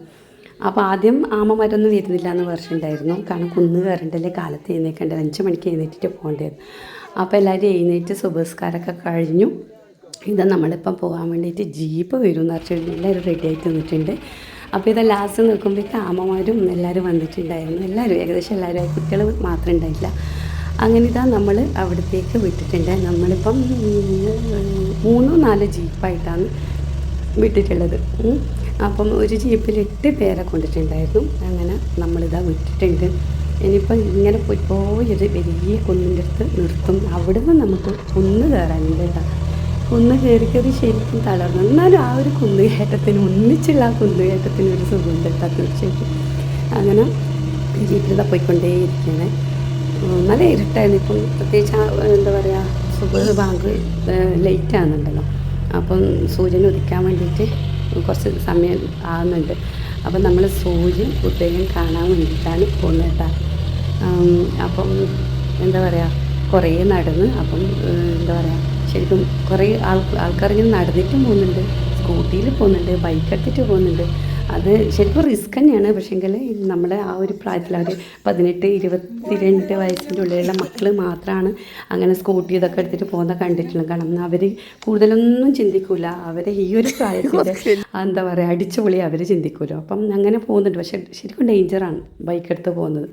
അപ്പോൾ ആദ്യം ആമമാരൊന്നും വരുന്നില്ല എന്ന് പറഞ്ഞിട്ടുണ്ടായിരുന്നു കാരണം കുന്ന് കയറേണ്ടല്ലേ കാലത്ത് എഴുന്നേക്കേണ്ടത്. അഞ്ച് മണിക്ക് എഴുന്നേറ്റിട്ട് പോകേണ്ടത്. അപ്പോൾ എല്ലാവരും എഴുന്നേറ്റ് സുബസ്കാരമൊക്കെ കഴിഞ്ഞു. ഇത് നമ്മളിപ്പം പോകാൻ വേണ്ടിയിട്ട് ജീപ്പ് വരും എന്ന് പറഞ്ഞിട്ടുണ്ടെങ്കിൽ എല്ലാവരും റെഡി ആയിട്ട് നിന്നിട്ടുണ്ട്. അപ്പോൾ ഇത് ലാസ്റ്റ് നിൽക്കുമ്പോഴേക്കും ആമമാരും എല്ലാവരും വന്നിട്ടുണ്ടായിരുന്നു. എല്ലാവരും ഏകദേശം എല്ലാവരും കുട്ടികൾ മാത്രം ഉണ്ടായില്ല അങ്ങനെ ഇതാ നമ്മൾ അവിടത്തേക്ക് വിട്ടിട്ടുണ്ട്. നമ്മളിപ്പം മൂന്നോ നാലോ ജീപ്പായിട്ടാണ് വിട്ടിട്ടുള്ളത്. അപ്പം ഒരു ജീപ്പിൽ എട്ട് പേരെ കൊണ്ടിട്ടുണ്ടായിരുന്നു. അങ്ങനെ നമ്മളിതാ വിട്ടിട്ടുണ്ട്. ഇനിയിപ്പം ഇങ്ങനെ പോയി പോയൊരു വലിയ കുന്നിന്റെ അടുത്ത് നിർത്തും. അവിടുന്ന് നമുക്ക് ഒന്ന് കയറാനുണ്ട് കേട്ടോ. കുന്ന് കയറി കയറി ശരിക്കും തളർന്നു. എന്നാലും ആ ഒരു കുന്നുകയറ്റത്തിന് ഒന്നിച്ചുള്ള ആ കുന്നുകയറ്റത്തിന് ഒരു സുഖം കേട്ടോ തീർച്ചയായിട്ടും. അങ്ങനെ ജീപ്പിൽ പോയിക്കൊണ്ടേയിരിക്കുകയാണ് നല്ല ഇരുട്ടായിരുന്നു. ഇപ്പം പ്രത്യേകിച്ച് എന്താ പറയുക സുബഹ് ബാങ്ക് ലേറ്റ് ആകുന്നുണ്ടല്ലോ അപ്പം സൂര്യൻ ഉദിക്കാൻ വേണ്ടിയിട്ട് കുറച്ച് സമയം ആകുന്നുണ്ട് അപ്പം നമ്മൾ സൂര്യൻ ഉദയം കാണാൻ വേണ്ടിയിട്ടാണ് പോകുന്നത് കേട്ടോ. അപ്പം എന്താ പറയുക കുറേ നടന്ന് അപ്പം എന്താ പറയുക ശരിക്കും കുറേ ആൾ ആൾക്കാർ ഇങ്ങനെ നടന്നിട്ടും പോകുന്നുണ്ട്. സ്കൂട്ടിയിൽ പോകുന്നുണ്ട് ബൈക്ക് എടുത്തിട്ട് പോകുന്നുണ്ട്. അത് ശരിക്കും റിസ്ക് തന്നെയാണ്. പക്ഷേങ്കിൽ നമ്മുടെ ആ ഒരു പ്രായത്തിൽ അവർ പതിനെട്ട് ഇരുപത്തിരണ്ട് വയസ്സിന്റെ ഉള്ളിലുള്ള മക്കൾ മാത്രമാണ് അങ്ങനെ സ്കൂട്ടി ഇതൊക്കെ എടുത്തിട്ട് പോകുന്ന കണ്ടിട്ടുള്ളത്. കാരണം അവർ കൂടുതലൊന്നും ചിന്തിക്കൂല. അവരെ ഈ ഒരു പ്രായത്തിൽ [LAUGHS] എന്താ പറയുക അടിച്ചുപൊളി അവർ ചിന്തിക്കൂലോ. അപ്പം അങ്ങനെ പോകുന്നുണ്ട്. പക്ഷേ ശരിക്കും ഡേഞ്ചറാണ് ബൈക്ക് എടുത്ത് പോകുന്നത്.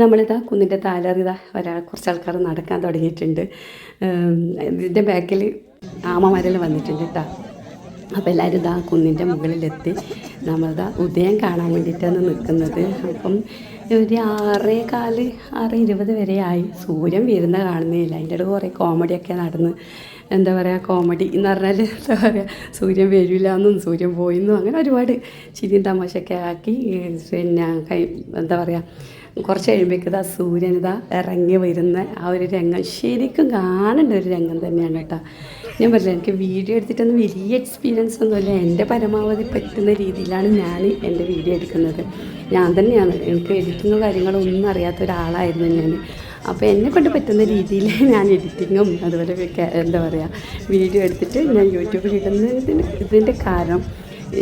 നമ്മളിതാ കുന്നിന്റെ താലറിതാ ഒരാൾ കുറച്ച് ആൾക്കാർ നടക്കാൻ തുടങ്ങിയിട്ടുണ്ട്. ഇതിന്റെ ബാക്കിൽ ആമമരൽ വന്നിട്ടുണ്ട് കേട്ടോ. അപ്പോൾ എല്ലാവരും ഇതാ കുന്നിന്റെ മുകളിലെത്തി. നമ്മളിതാ ഉദയം കാണാൻ വേണ്ടിയിട്ടാണ് നിൽക്കുന്നത്. അപ്പം ഒരു ആറേ കാൽ ആറ് ഇരുപത് വരെ ആയി. സൂര്യൻ വരുന്ന കാണുന്നില്ല. അതിന്റെ ഇടയിൽ കുറേ കോമഡിയൊക്കെ നടന്ന്. എന്താ പറയുക കോമഡി എന്ന് പറഞ്ഞാൽ എന്താ പറയുക സൂര്യൻ വരില്ല എന്നും സൂര്യൻ പോയിന്നും അങ്ങനെ ഒരുപാട് ചിരിയും തമാശയൊക്കെ ആക്കി. പിന്നെ എന്താ പറയുക കുറച്ച് കഴിയുമ്പോഴേക്കും ഇതാ സൂര്യൻ ഇതാ ഇറങ്ങി വരുന്ന ആ ഒരു രംഗം. ശരിക്കും കാണേണ്ട ഒരു രംഗം തന്നെയാണ് കേട്ടോ. ഞാൻ പറഞ്ഞില്ല എനിക്ക് വീഡിയോ എടുത്തിട്ടൊന്നും വലിയ എക്സ്പീരിയൻസ് ഒന്നുമില്ല. എന്റെ പരമാവധി പറ്റുന്ന രീതിയിലാണ് ഞാൻ എന്റെ വീഡിയോ എടുക്കുന്നത്. ഞാൻ തന്നെയാണ്. എനിക്ക് എഡിറ്റിങ്ങോ കാര്യങ്ങളോ ഒന്നും അറിയാത്ത ഒരാളായിരുന്നു ഞാൻ. അപ്പോൾ എന്നെ കൊണ്ട് പറ്റുന്ന രീതിയിൽ ഞാൻ എഡിറ്റിങ്ങും അതുപോലെ എന്താ പറയുക വീഡിയോ എടുത്തിട്ട് ഞാൻ യൂട്യൂബിൽ ഇടുന്നതിന് ഇതിന്റെ കാരണം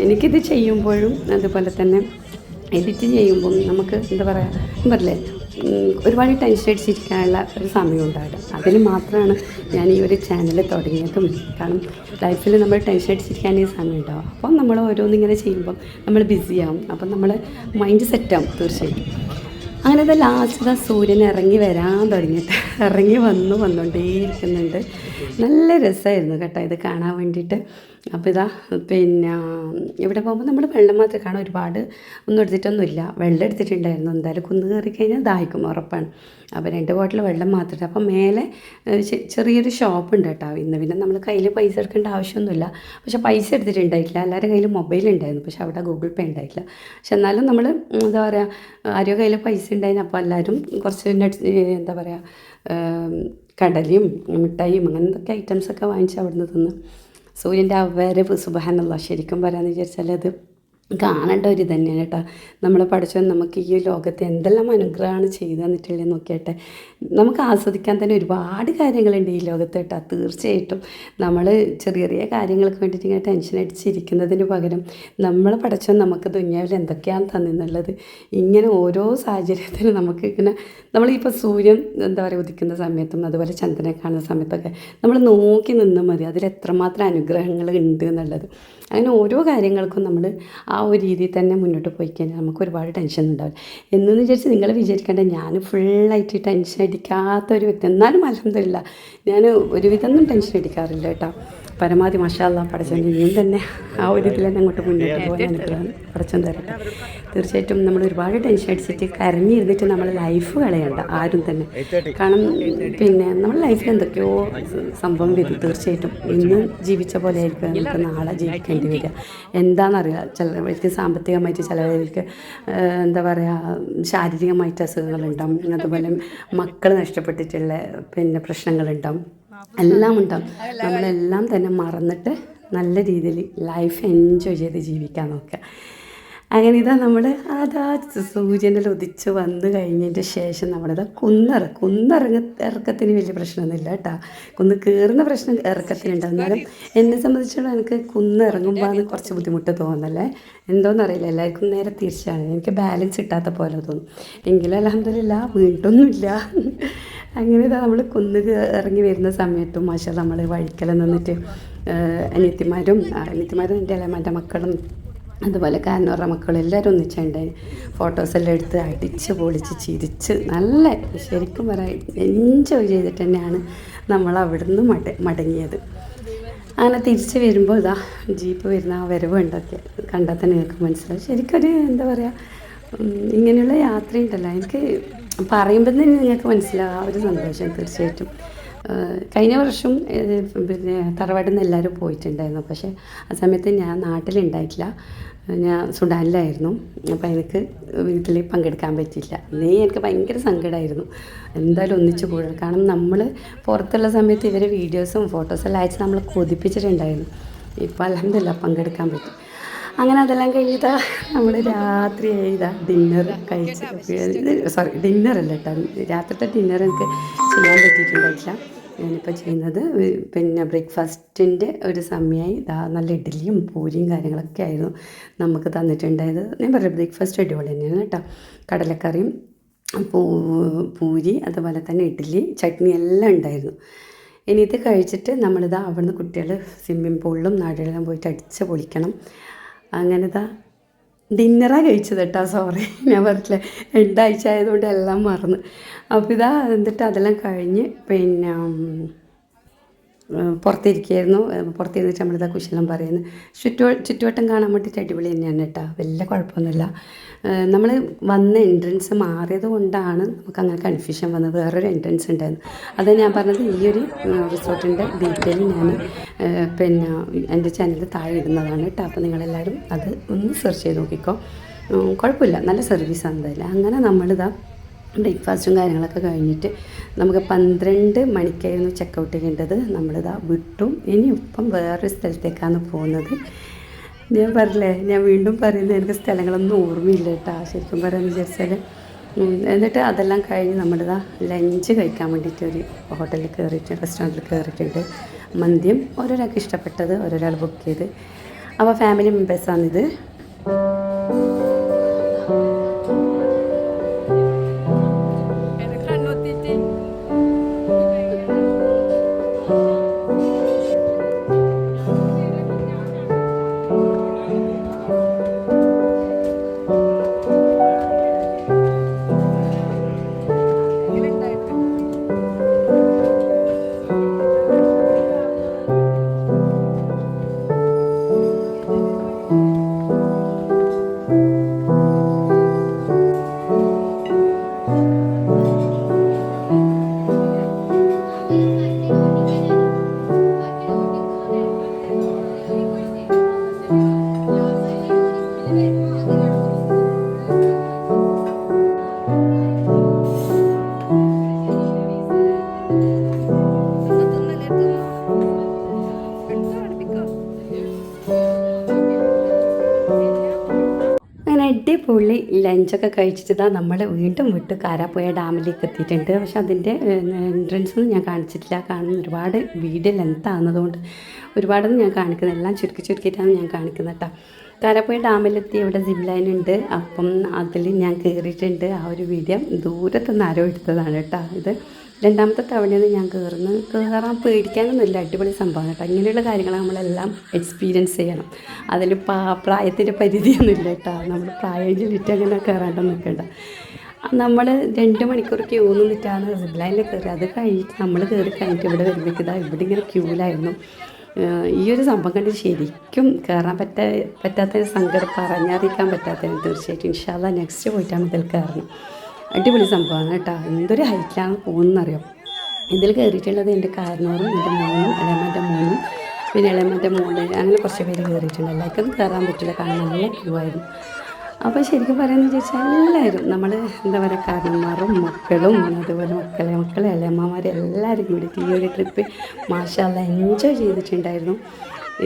എനിക്കിത് ചെയ്യുമ്പോഴും അതുപോലെ തന്നെ എഡിറ്റ് ചെയ്യുമ്പോൾ നമുക്ക് എന്താ പറയുക പറയില്ലേ ഒരുപാട് ടെൻഷൻ അടിച്ചിരിക്കാനുള്ള ഒരു സമയം ഉണ്ടാവില്ല. അതിന് മാത്രമാണ് ഞാൻ ഈ ഒരു ചാനൽ തുടങ്ങിയതും. കാരണം ലൈഫിൽ നമ്മൾ ടെൻഷൻ അടിച്ചിരിക്കാൻ ഈ സമയം ഉണ്ടാവും അപ്പം നമ്മൾ ഓരോന്നിങ്ങനെ ചെയ്യുമ്പം നമ്മൾ ബിസിയാവും അപ്പം നമ്മൾ മൈൻഡ് സെറ്റാവും തീർച്ചയായിട്ടും. അങ്ങനെ അത് ലാസ്റ്റ് സൂര്യൻ ഇറങ്ങി വരാൻ തുടങ്ങിയിട്ട് ഇറങ്ങി വന്നു വന്നുകൊണ്ടേയിരിക്കുന്നുണ്ട് നല്ല രസമായിരുന്നു കേട്ടോ ഇത് കാണാൻ വേണ്ടിയിട്ട്. അപ്പോൾ ഇതാ പിന്നെ ഇവിടെ പോകുമ്പോൾ നമ്മൾ വെള്ളം മാത്രമേ കാണാൻ ഒരുപാട് ഒന്നും എടുത്തിട്ടൊന്നുമില്ല. വെള്ളം എടുത്തിട്ടുണ്ടായിരുന്നു. എന്തായാലും കുന്ന് കയറി കഴിഞ്ഞാൽ ദാഹിക്കും ഉറപ്പാണ്. അപ്പോൾ രണ്ട് ബോട്ടിൽ വെള്ളം മാത്രമേ അപ്പം മേലെ ചെറിയൊരു ഷോപ്പ് ഉണ്ട് കേട്ടോ. ഇന്ന് പിന്നെ നമ്മൾ കയ്യിൽ പൈസ എടുക്കേണ്ട ആവശ്യമൊന്നുമില്ല. പക്ഷേ പൈസ എടുത്തിട്ടുണ്ടായിട്ടില്ല. എല്ലാവരുടെ കയ്യിൽ മൊബൈൽ ഉണ്ടായിരുന്നു. പക്ഷേ അവിടെ ഗൂഗിൾ പേ ഉണ്ടായിട്ടില്ല. പക്ഷെ എന്നാലും നമ്മൾ എന്താ പറയുക ആരോ കയ്യിൽ പൈസ ഉണ്ടായിരുന്നു അപ്പോൾ എല്ലാവരും കുറച്ച് എന്താ പറയുക കടലയും മിഠായിയും അങ്ങനത്തെ ഐറ്റംസൊക്കെ വാങ്ങിച്ച് അവിടുന്ന് തിന്ന്. സൂര്യന്റെ ആ വരവ് സുബഹാനല്ല ശരിക്കും പറയാമെന്ന് വിചാരിച്ചാൽ അത് കാണേണ്ട ഒരു തന്നെയാണ് കേട്ടോ. നമ്മളെ പഠിച്ചവൻ നമുക്ക് ഈ ലോകത്ത് എന്തെല്ലാം അനുഗ്രഹമാണ് ചെയ്തു തന്നിട്ടുള്ളത് നോക്കിയാട്ടെ. നമുക്ക് ആസ്വദിക്കാൻ തന്നെ ഒരുപാട് കാര്യങ്ങളുണ്ട് ഈ ലോകത്ത് കേട്ടോ. തീർച്ചയായിട്ടും നമ്മൾ ചെറിയ ചെറിയ കാര്യങ്ങൾക്ക് വേണ്ടിയിട്ട് ഇങ്ങനെ ടെൻഷൻ അടിച്ചിരിക്കുന്നതിന് പകരം നമ്മൾ പഠിച്ചവൻ നമുക്ക് ദുനിയാവിൽ എന്തൊക്കെയാണ് തന്നെന്നുള്ളത്. ഇങ്ങനെ ഓരോ സാഹചര്യത്തിലും നമുക്ക് ഇങ്ങനെ നമ്മളിപ്പോൾ സൂര്യൻ എന്താ പറയുക ഉദിക്കുന്ന സമയത്തും അതുപോലെ ചന്ദ്രനെ കാണുന്ന സമയത്തൊക്കെ നമ്മൾ നോക്കി നിന്നാൽ മതി. അതിൽ എത്രമാത്രം അനുഗ്രഹങ്ങൾ ഉണ്ട് എന്നുള്ളത്. അങ്ങനെ ഓരോ കാര്യങ്ങൾക്കും നമ്മൾ ആ ഒരു രീതിയിൽ തന്നെ മുന്നോട്ട് പോയി കഴിഞ്ഞാൽ നമുക്ക് ഒരുപാട് ടെൻഷൻ ഉണ്ടാവില്ല. എന്നു വിചാരിച്ച് നിങ്ങൾ വിചാരിക്കേണ്ട ഞാൻ ഫുള്ളായിട്ട് ടെൻഷൻ അടിക്കാത്ത ഒരു വ്യക്തി. എന്നാലും അലഹമില്ല ഞാൻ ഒരുവിധമൊന്നും ടെൻഷൻ അടിക്കാറില്ല കേട്ടോ. പരമാവധി മഷാല്ല പടച്ചൻ ഇനിയും തന്നെ ആ ഒരു ഇതിൽ തന്നെ അങ്ങോട്ട് മുന്നോട്ട് പോകാൻ അനുഗ്രഹം പടച്ചൻ തരട്ടെ. തീർച്ചയായിട്ടും നമ്മൾ ഒരുപാട് ടെൻഷൻ അടിച്ചിട്ട് കരഞ്ഞിരുന്നിട്ട് നമ്മൾ ലൈഫ് കളയണ്ട ആരും തന്നെ. കാരണം പിന്നെ നമ്മൾ ലൈഫിൽ എന്തൊക്കെയോ സംഭവം വരും തീർച്ചയായിട്ടും ഇന്ന് ജീവിച്ച പോലെ ആയിരിക്കും. നമുക്ക് നാളെ ജീവിക്കേണ്ടി വരിക. എന്താണെന്നറിയില്ല ചിലവർക്ക് സാമ്പത്തികമായിട്ട് ചിലവർക്ക് എന്താ പറയുക ശാരീരികമായിട്ട് അസുഖങ്ങളുണ്ടാവും. അതുപോലെ മക്കൾ നഷ്ടപ്പെട്ടിട്ടുള്ള പിന്നെ പ്രശ്നങ്ങളുണ്ടാവും. എല്ലാം ഉണ്ടാവും നമ്മളെല്ലാം തന്നെ മറന്നിട്ട് നല്ല രീതിയിൽ ലൈഫ് എൻജോയ് ചെയ്ത് ജീവിക്കാൻ നോക്കുക. അങ്ങനെ ഇതാ നമ്മൾ അതാ സൂര്യനിൽ ഉദിച്ച് വന്നു കഴിഞ്ഞതിന്റെ ശേഷം നമ്മളിതാ കുന്നിറ കുന്നിറങ്ങ ഇറക്കത്തിന് വലിയ പ്രശ്നമൊന്നുമില്ല കേട്ടോ. കുന്ന് കയറുന്ന പ്രശ്നം ഇറക്കത്തിനുണ്ട് എന്നാലും എന്നെ സംബന്ധിച്ചിടത്തോളം എനിക്ക് കുന്ന് ഇറങ്ങുമ്പോൾ കുറച്ച് ബുദ്ധിമുട്ട് തോന്നല്ലേ എന്തോന്നറിയില്ല. എല്ലാവർക്കും നേരെ തിരിച്ചാണ്. എനിക്ക് ബാലൻസ് കിട്ടാത്ത പോലെ തോന്നും. എങ്കിലും അലഹമില്ല വീണ്ടൊന്നുമില്ല. അങ്ങനെ നമ്മൾ കുന്ന് ഇറങ്ങി വരുന്ന സമയത്തും മാഷ നമ്മൾ വഴിക്കൽ നിന്നിട്ട് അനിയത്തിമാരും അനിയത്തിമാരും എന്റെ ഇളയമാന്റെ മക്കളും അതുപോലെ കാരണവരുടെ മക്കളും എല്ലാവരും ഒന്നിച്ചുണ്ടായി ഫോട്ടോസെല്ലാം എടുത്ത് അടിച്ച് പൊളിച്ച് ചിരിച്ച് നല്ല ശരിക്കും പറയാം എൻജോയ് ചെയ്തിട്ട് തന്നെയാണ് നമ്മൾ അവിടുന്ന് മട മടങ്ങിയത്. അങ്ങനെ തിരിച്ച് വരുമ്പോൾ ഇതാ ജീപ്പ് വരുന്ന ആ വരവ് ഉണ്ടൊക്കെ കണ്ടാൽ തന്നെ നിങ്ങൾക്ക് മനസ്സിലാവും. ശരിക്കൊരു എന്താ പറയുക ഇങ്ങനെയുള്ള യാത്രയുണ്ടല്ലോ. എനിക്ക് പറയുമ്പോൾ തന്നെ നിങ്ങൾക്ക് മനസ്സിലാവും. ആ ഒരു സന്തോഷം തീർച്ചയായിട്ടും. കഴിഞ്ഞ വർഷം പിന്നെ തറവാട്ടിൽ നിന്ന് എല്ലാവരും പോയിട്ടുണ്ടായിരുന്നു. പക്ഷേ ആ സമയത്ത് ഞാൻ നാട്ടിലുണ്ടായിട്ടില്ല. ഞാൻ സുഡാനിലായിരുന്നു. അപ്പോൾ എനിക്ക് വീട്ടിൽ പങ്കെടുക്കാൻ പറ്റിയില്ല. നീ എനിക്ക് ഭയങ്കര സങ്കടമായിരുന്നു എന്തായാലും ഒന്നിച്ചു കൂടണം കാരണം നമ്മൾ പുറത്തുള്ള സമയത്ത് ഇവരെ വീഡിയോസും ഫോട്ടോസെല്ലാം അയച്ച് നമ്മൾ കൊതിപ്പിച്ചിട്ടുണ്ടായിരുന്നു. ഇപ്പോൾ അലഹമില്ല പങ്കെടുക്കാൻ പറ്റി. അങ്ങനെ അതെല്ലാം കഴിഞ്ഞിട്ട് നമ്മൾ രാത്രി ഇതാ ഡിന്നർ കഴിച്ച് സോറി ഡിന്നർ അല്ല കേട്ടോ രാത്രിത്തെ ഡിന്നർ എനിക്ക് ചെയ്യാൻ പറ്റിയിട്ടുണ്ടായിട്ടില്ല. ഞാനിപ്പോൾ ചെയ്യുന്നത് പിന്നെ ബ്രേക്ക്ഫാസ്റ്റിന്റെ ഒരു സമയമായി ഇതാ നല്ല ഇഡ്ഡലിയും പൂരിയും കാര്യങ്ങളൊക്കെ ആയിരുന്നു നമുക്ക് തന്നിട്ടുണ്ടായത്. ഞാൻ പറയാം ബ്രേക്ക്ഫാസ്റ്റ് അടിപൊളി തന്നെയാണ് കേട്ടോ കടലക്കറിയും പൂരി അതുപോലെ തന്നെ ഇഡ്ഡലി ചട്നി എല്ലാം ഉണ്ടായിരുന്നു. ഇനി ഇത് കഴിച്ചിട്ട് നമ്മളിത് അവിടുന്ന് കുട്ടികൾ സ്വിമ്മിംഗ് പൂളിലും നാടുകളിലും പോയിട്ട് അടിച്ച് പൊളിക്കണം. അങ്ങനെ ഡിന്നറാ കഴിച്ചത് കേട്ടോ സോറി ഞാൻ പറഞ്ഞില്ല രണ്ടാഴ്ച ആയതുകൊണ്ട് എല്ലാം മറന്നു. അപ്പോൾ ഇതാ എന്നിട്ട് അതെല്ലാം കഴിഞ്ഞ് പിന്നെ പുറത്തിരിക്കുകയായിരുന്നു. പുറത്തിരുന്നിട്ട് നമ്മളിതാ കുശലം പറയുന്നത് ചുറ്റു ചുറ്റുവട്ടം കാണാൻ വേണ്ടിയിട്ട് അടിപൊളി തന്നെയാണ് കേട്ടോ. വലിയ കുഴപ്പമൊന്നുമില്ല. നമ്മൾ വന്ന എൻട്രൻസ് മാറിയത് കൊണ്ടാണ് നമുക്ക് അങ്ങനെ കൺഫ്യൂഷൻ വന്നത്. വേറൊരു എൻട്രൻസ് ഉണ്ടായിരുന്നു. അത് ഞാൻ പറഞ്ഞത് ഈ ഒരു റിസോർട്ടിന്റെ ഡീറ്റെയിൽ ഞാൻ പിന്നെ എന്റെ ചാനലിൽ താഴെ ഇടുന്നതാണ് കേട്ടോ. അപ്പോൾ നിങ്ങളെല്ലാവരും അത് ഒന്ന് സെർച്ച് ചെയ്ത് നോക്കിക്കോ. കുഴപ്പമില്ല. നല്ല സർവീസാണ് എന്തായാലും. അങ്ങനെ നമ്മളിതാ ബ്രേക്ക്ഫാസ്റ്റും കാര്യങ്ങളൊക്കെ കഴിഞ്ഞിട്ട് നമുക്ക് പന്ത്രണ്ട് മണിക്കായിരുന്നു ചെക്കൗട്ട് ചെയ്യേണ്ടത്. നമ്മളിതാ വിട്ടു. ഇനി ഇപ്പം വേറൊരു സ്ഥലത്തേക്കാണ് പോകുന്നത്. ഞാൻ പറഞ്ഞില്ലേ ഞാൻ വീണ്ടും പറയുന്നത് എനിക്ക് സ്ഥലങ്ങളൊന്നും ഓർമ്മയില്ല കേട്ടോ. ശരിക്കും പറയാമെന്ന് വിചാരിച്ചാൽ എന്നിട്ട് അതെല്ലാം കഴിഞ്ഞ് നമ്മളിതാ ലഞ്ച് കഴിക്കാൻ വേണ്ടിയിട്ട് ഒരു ഹോട്ടലിൽ കയറിയിട്ട് റെസ്റ്റോറന്റിൽ കയറിയിട്ടുണ്ട്. മന്തിയും ഓരോരാൾക്ക് ഇഷ്ടപ്പെട്ടത് ഓരോരാൾ ബുക്ക് ചെയ്ത്. അപ്പോൾ ഫാമിലി മെമ്പേഴ്സാണിത് അടിപൊളി ലഞ്ചൊക്കെ കഴിച്ചിട്ട് നമ്മൾ വീണ്ടും വിട്ട് കാരാപ്പുഴ ഡാമിലേക്ക് എത്തിയിട്ടുണ്ട്. പക്ഷെ അതിന്റെ എൻട്രൻസ് ഒന്നും ഞാൻ കാണിച്ചിട്ടില്ല. കാണുന്ന ഒരുപാട് വീഡിയോ ലെങ്ത് ആകുന്നതുകൊണ്ട് ഒരുപാടൊന്നും ഞാൻ കാണിക്കുന്നില്ല. എല്ലാം ചുരുക്കി ചുരുക്കിയിട്ടാണ് ഞാൻ കാണിക്കുന്നത് കേട്ടോ. കാരാപ്പുഴ ഡാമിലെത്തി ഇവിടെ ജിംലൈൻ ലൈൻ ഉണ്ട്. അപ്പം അതിൽ ഞാൻ കയറിയിട്ടുണ്ട്. ആ ഒരു വീഡിയോ ദൂരത്തുനിന്ന് ആരോ എടുത്തതാണ് കേട്ടോ ഇത്. രണ്ടാമത്തെ തവണയാണ് ഞാൻ കയറുന്നത് കയറാൻ പേടിക്കാനൊന്നുമില്ല. അടിപൊളി സംഭവമാണ് കേട്ടോ. ഇങ്ങനെയുള്ള കാര്യങ്ങൾ നമ്മളെല്ലാം എക്സ്പീരിയൻസ് ചെയ്യണം. അതിൽ പാ പ്രായത്തിന്റെ പരിധിയൊന്നുമില്ല കേട്ടോ. നമ്മൾ പ്രായം ചെല്ലിട്ട് അങ്ങനെ കയറാണ്ട് നിൽക്കണ്ട. നമ്മൾ രണ്ട് മണിക്കൂർ ക്യൂ നിന്നിട്ടാണ് സിബ് ലൈനിൽ കയറി അത് കഴിഞ്ഞിട്ട് നമ്മൾ കയറി കഴിഞ്ഞിട്ട് ഇവിടെ വരുമ്പോഴേക്കും ഇതാ ഇവിടെ ഇങ്ങനെ ക്യൂവിലായിരുന്നു ഈ ഒരു സംഭവം കണ്ട് ശരിക്കും കയറാൻ പറ്റാ പറ്റാത്തൊരു സങ്കടം പറഞ്ഞറിയിക്കാൻ പറ്റാത്തതിന് തീർച്ചയായിട്ടും. ഇൻഷാല്ല നെക്സ്റ്റ് പോയിട്ടാണ് ഇതിൽ കയറണം അടിപൊളി സംഭവമാണ് കേട്ടോ. എന്തൊരു ഹൈറ്റിലാണ് പോകുന്നറിയാം? ഇതിൽ കയറിയിട്ടുള്ളത് എന്റെ കാരണവറും എന്റെ മോനും ഇളയമ്മന്റെ മോനും പിന്നെ ഇളയമ്മന്റെ മോൾ അങ്ങനെ കുറച്ച് പേര് കയറിയിട്ടുണ്ട് എല്ലാവർക്കും കയറാൻ പറ്റില്ല കാരണം നല്ല ക്യൂ ആയിരുന്നു. അപ്പോൾ ശരിക്കും പറയുന്നത് ചോദിച്ചാൽ എല്ലാവരും നമ്മൾ എന്താ പറയുക കാരണന്മാരും മക്കളും അതുപോലെ മക്കളെ മക്കളെ അല്ലമ്മമാരും എല്ലാവരും കൂടി ഈ ഒരു ട്രിപ്പ് മാഷാല്ല എൻജോയ് ചെയ്തിട്ടുണ്ടായിരുന്നു.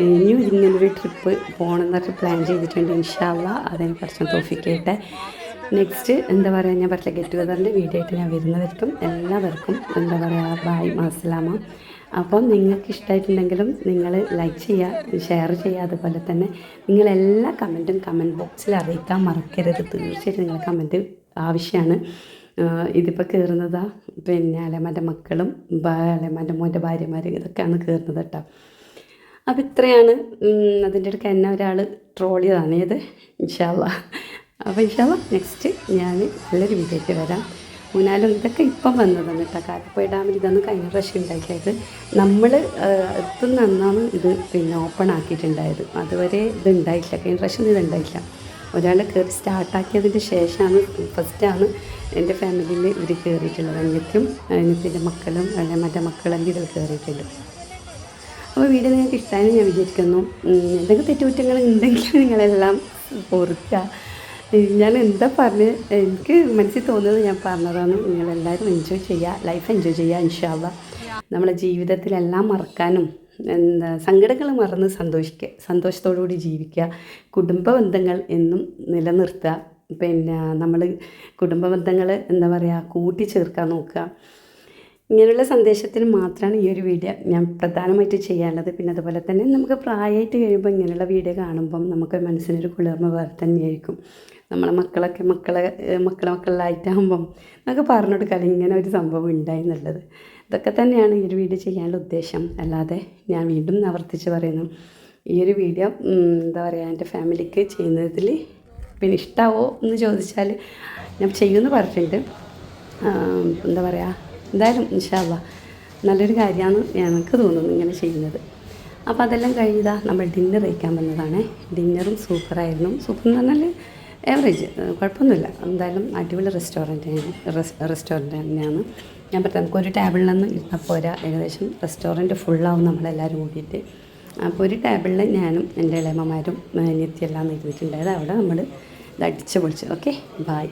ഇനിയും ഇങ്ങനൊരു ട്രിപ്പ് പോകണമെന്നൊക്കെ പ്ലാൻ ചെയ്തിട്ടുണ്ട്. ഇൻഷാല്ല അതിനെ കുറച്ച് തോഫിക്കട്ടെ നെക്സ്റ്റ് എന്താ പറയുക ഞാൻ പറഞ്ഞ ഗെറ്റ് ടുഗദറിന്റെ വീഡിയോ ആയിട്ട് ഞാൻ വരുന്നവർക്കും എല്ലാവർക്കും എന്താ പറയുക ബായ് മാസലാമ. അപ്പം നിങ്ങൾക്ക് ഇഷ്ടമായിട്ടുണ്ടെങ്കിലും നിങ്ങൾ ലൈക്ക് ചെയ്യുക ഷെയർ ചെയ്യുക അതുപോലെ തന്നെ നിങ്ങളെല്ലാ കമന്റും കമന്റ് ബോക്സിൽ അറിയിക്കാൻ മറക്കരുത്. തീർച്ചയായിട്ടും നിങ്ങളെ കമന്റ് ആവശ്യമാണ് ഇതിപ്പോൾ കയറുന്നതാ പിന്നെ അലമാന്റെ മക്കളും അലമാന്റെ മോന്റെ ഭാര്യമാരും ഇതൊക്കെയാണ് കയറുന്നത് കേട്ടോ. അപ്പോൾ ഇത്രയാണ്. അതിന്റെ ഇടയ്ക്ക് എന്നെ ഒരാൾ ട്രോൾ ഇത് ഏത്? ഇൻഷാല്ല അപ്പോൾ ഇൻഷാല്ല നെക്സ്റ്റ് ഞാൻ നല്ലൊരു വീഡിയോ വരാം. മൂന്നാലും ഇതൊക്കെ ഇപ്പം വന്നതാണ് കേട്ടോ കാരപ്പുഴ ഡാമിൽ ഇതൊന്നും കഴിഞ്ഞ പ്രാവശ്യം ഉണ്ടാക്കിയത്. നമ്മൾ എത്തുന്ന അന്നാണ് ഇത് പിന്നെ ഓപ്പൺ ആക്കിയിട്ടുണ്ടായത്. അതുവരെ ഇത് ഉണ്ടായില്ല. കഴിഞ്ഞ പ്രാവശ്യം ഇത് ഉണ്ടായില്ല. ഒരാൾ കയറി സ്റ്റാർട്ടാക്കിയതിന് ശേഷമാണ് ഫസ്റ്റാണ് എന്റെ ഫാമിലിയിൽ ഇവർ കയറിയിട്ടുള്ളത് അന്യക്കും അനിയത്തിന്റെ മക്കളും മറ്റേ മക്കളെല്ലാം ഇതിൽ കയറിയിട്ടുണ്ട് അപ്പോൾ വീഡിയോ നിങ്ങൾക്ക് ഇഷ്ടമായി ഞാൻ വിചാരിക്കുന്നു. എന്തെങ്കിലും തെറ്റുകുറ്റങ്ങൾ ഉണ്ടെങ്കിൽ നിങ്ങളെല്ലാം ഓർക്കുക ഞാൻ എന്താ പറഞ്ഞ്? എനിക്ക് മനസ്സിൽ തോന്നുന്നത് ഞാൻ പറഞ്ഞതാണ് നിങ്ങളെല്ലാവരും എൻജോയ് ചെയ്യുക ലൈഫ് എൻജോയ് ചെയ്യുക ഇൻഷാല്ല നമ്മളെ ജീവിതത്തിലെല്ലാം മറക്കാനും എന്താ സങ്കടങ്ങൾ മറന്ന് സന്തോഷിക്കുക സന്തോഷത്തോടു കൂടി ജീവിക്കുക കുടുംബ ബന്ധങ്ങൾ എന്നും നിലനിർത്തുക. പിന്നെ നമ്മൾ കുടുംബ ബന്ധങ്ങൾ എന്താ പറയുക കൂട്ടിച്ചേർക്കാൻ നോക്കുക. ഇങ്ങനെയുള്ള സന്ദേശത്തിന് മാത്രമാണ് ഈ ഒരു വീഡിയോ ഞാൻ പ്രധാനമായിട്ട് ചെയ്യാനുള്ളത്. പിന്നെ അതുപോലെ തന്നെ നമുക്ക് പ്രായമായിട്ട് കഴിയുമ്പോൾ ഇങ്ങനെയുള്ള വീഡിയോ കാണുമ്പം നമുക്ക് മനസ്സിനൊരു കുളിർമ വേറെ തന്നെയായിരിക്കും. നമ്മളെ മക്കളൊക്കെ മക്കളെ മക്കളെ മക്കളിലായിട്ടാകുമ്പം നമുക്ക് പറഞ്ഞു കൊടുക്കാൻ ഇങ്ങനെ ഒരു സംഭവം ഉണ്ടായി എന്നുള്ളത്. ഇതൊക്കെ തന്നെയാണ് ഈ ഒരു വീഡിയോ ചെയ്യാനുള്ള ഉദ്ദേശം. അല്ലാതെ ഞാൻ വീണ്ടും ആവർത്തിച്ച് പറയുന്നു. ഈ ഒരു വീഡിയോ എന്താ പറയുക എന്റെ ഫാമിലിക്ക് ചെയ്യുന്നതിൽ പിന്നെ ഇഷ്ടമാവോ എന്ന് ചോദിച്ചാൽ ഞാൻ ചെയ്യുമെന്ന് പറഞ്ഞിട്ടുണ്ട്. എന്താ പറയുക എന്തായാലും ഇൻഷാല്ല നല്ലൊരു കാര്യമാണ് എനിക്ക് തോന്നുന്നു ഇങ്ങനെ ചെയ്യുന്നത്. അപ്പോൾ അതെല്ലാം കഴിഞ്ഞതാ നമ്മൾ ഡിന്നർ കഴിക്കാൻ വന്നതാണ്. ഡിന്നറും സൂപ്പറായിരുന്നു സൂപ്പർ എന്ന് പറഞ്ഞാൽ ഏവറേജ് കുഴപ്പമൊന്നുമില്ല. എന്തായാലും അടിപൊളി റെസ്റ്റോറന്റ് റെസ്റ്റോറന്റ് തന്നെയാണ്. ഞാൻ പറഞ്ഞു നമുക്കൊരു ടേബിളിൽ നിന്ന് ഇരുന്നാൽ പോരാ ഏകദേശം റെസ്റ്റോറന്റ് ഫുള്ളാവും നമ്മളെല്ലാവരും കൂടിയിട്ട്. അപ്പോൾ ഒരു ടേബിളിൽ ഞാനും എന്റെ ഇളയമ്മമാരും നിത്യമെല്ലാം ഇരുന്നിട്ടുണ്ടായത് അവിടെ നമ്മൾ ഇത് അടിച്ച് പൊളിച്ചു. Okay bye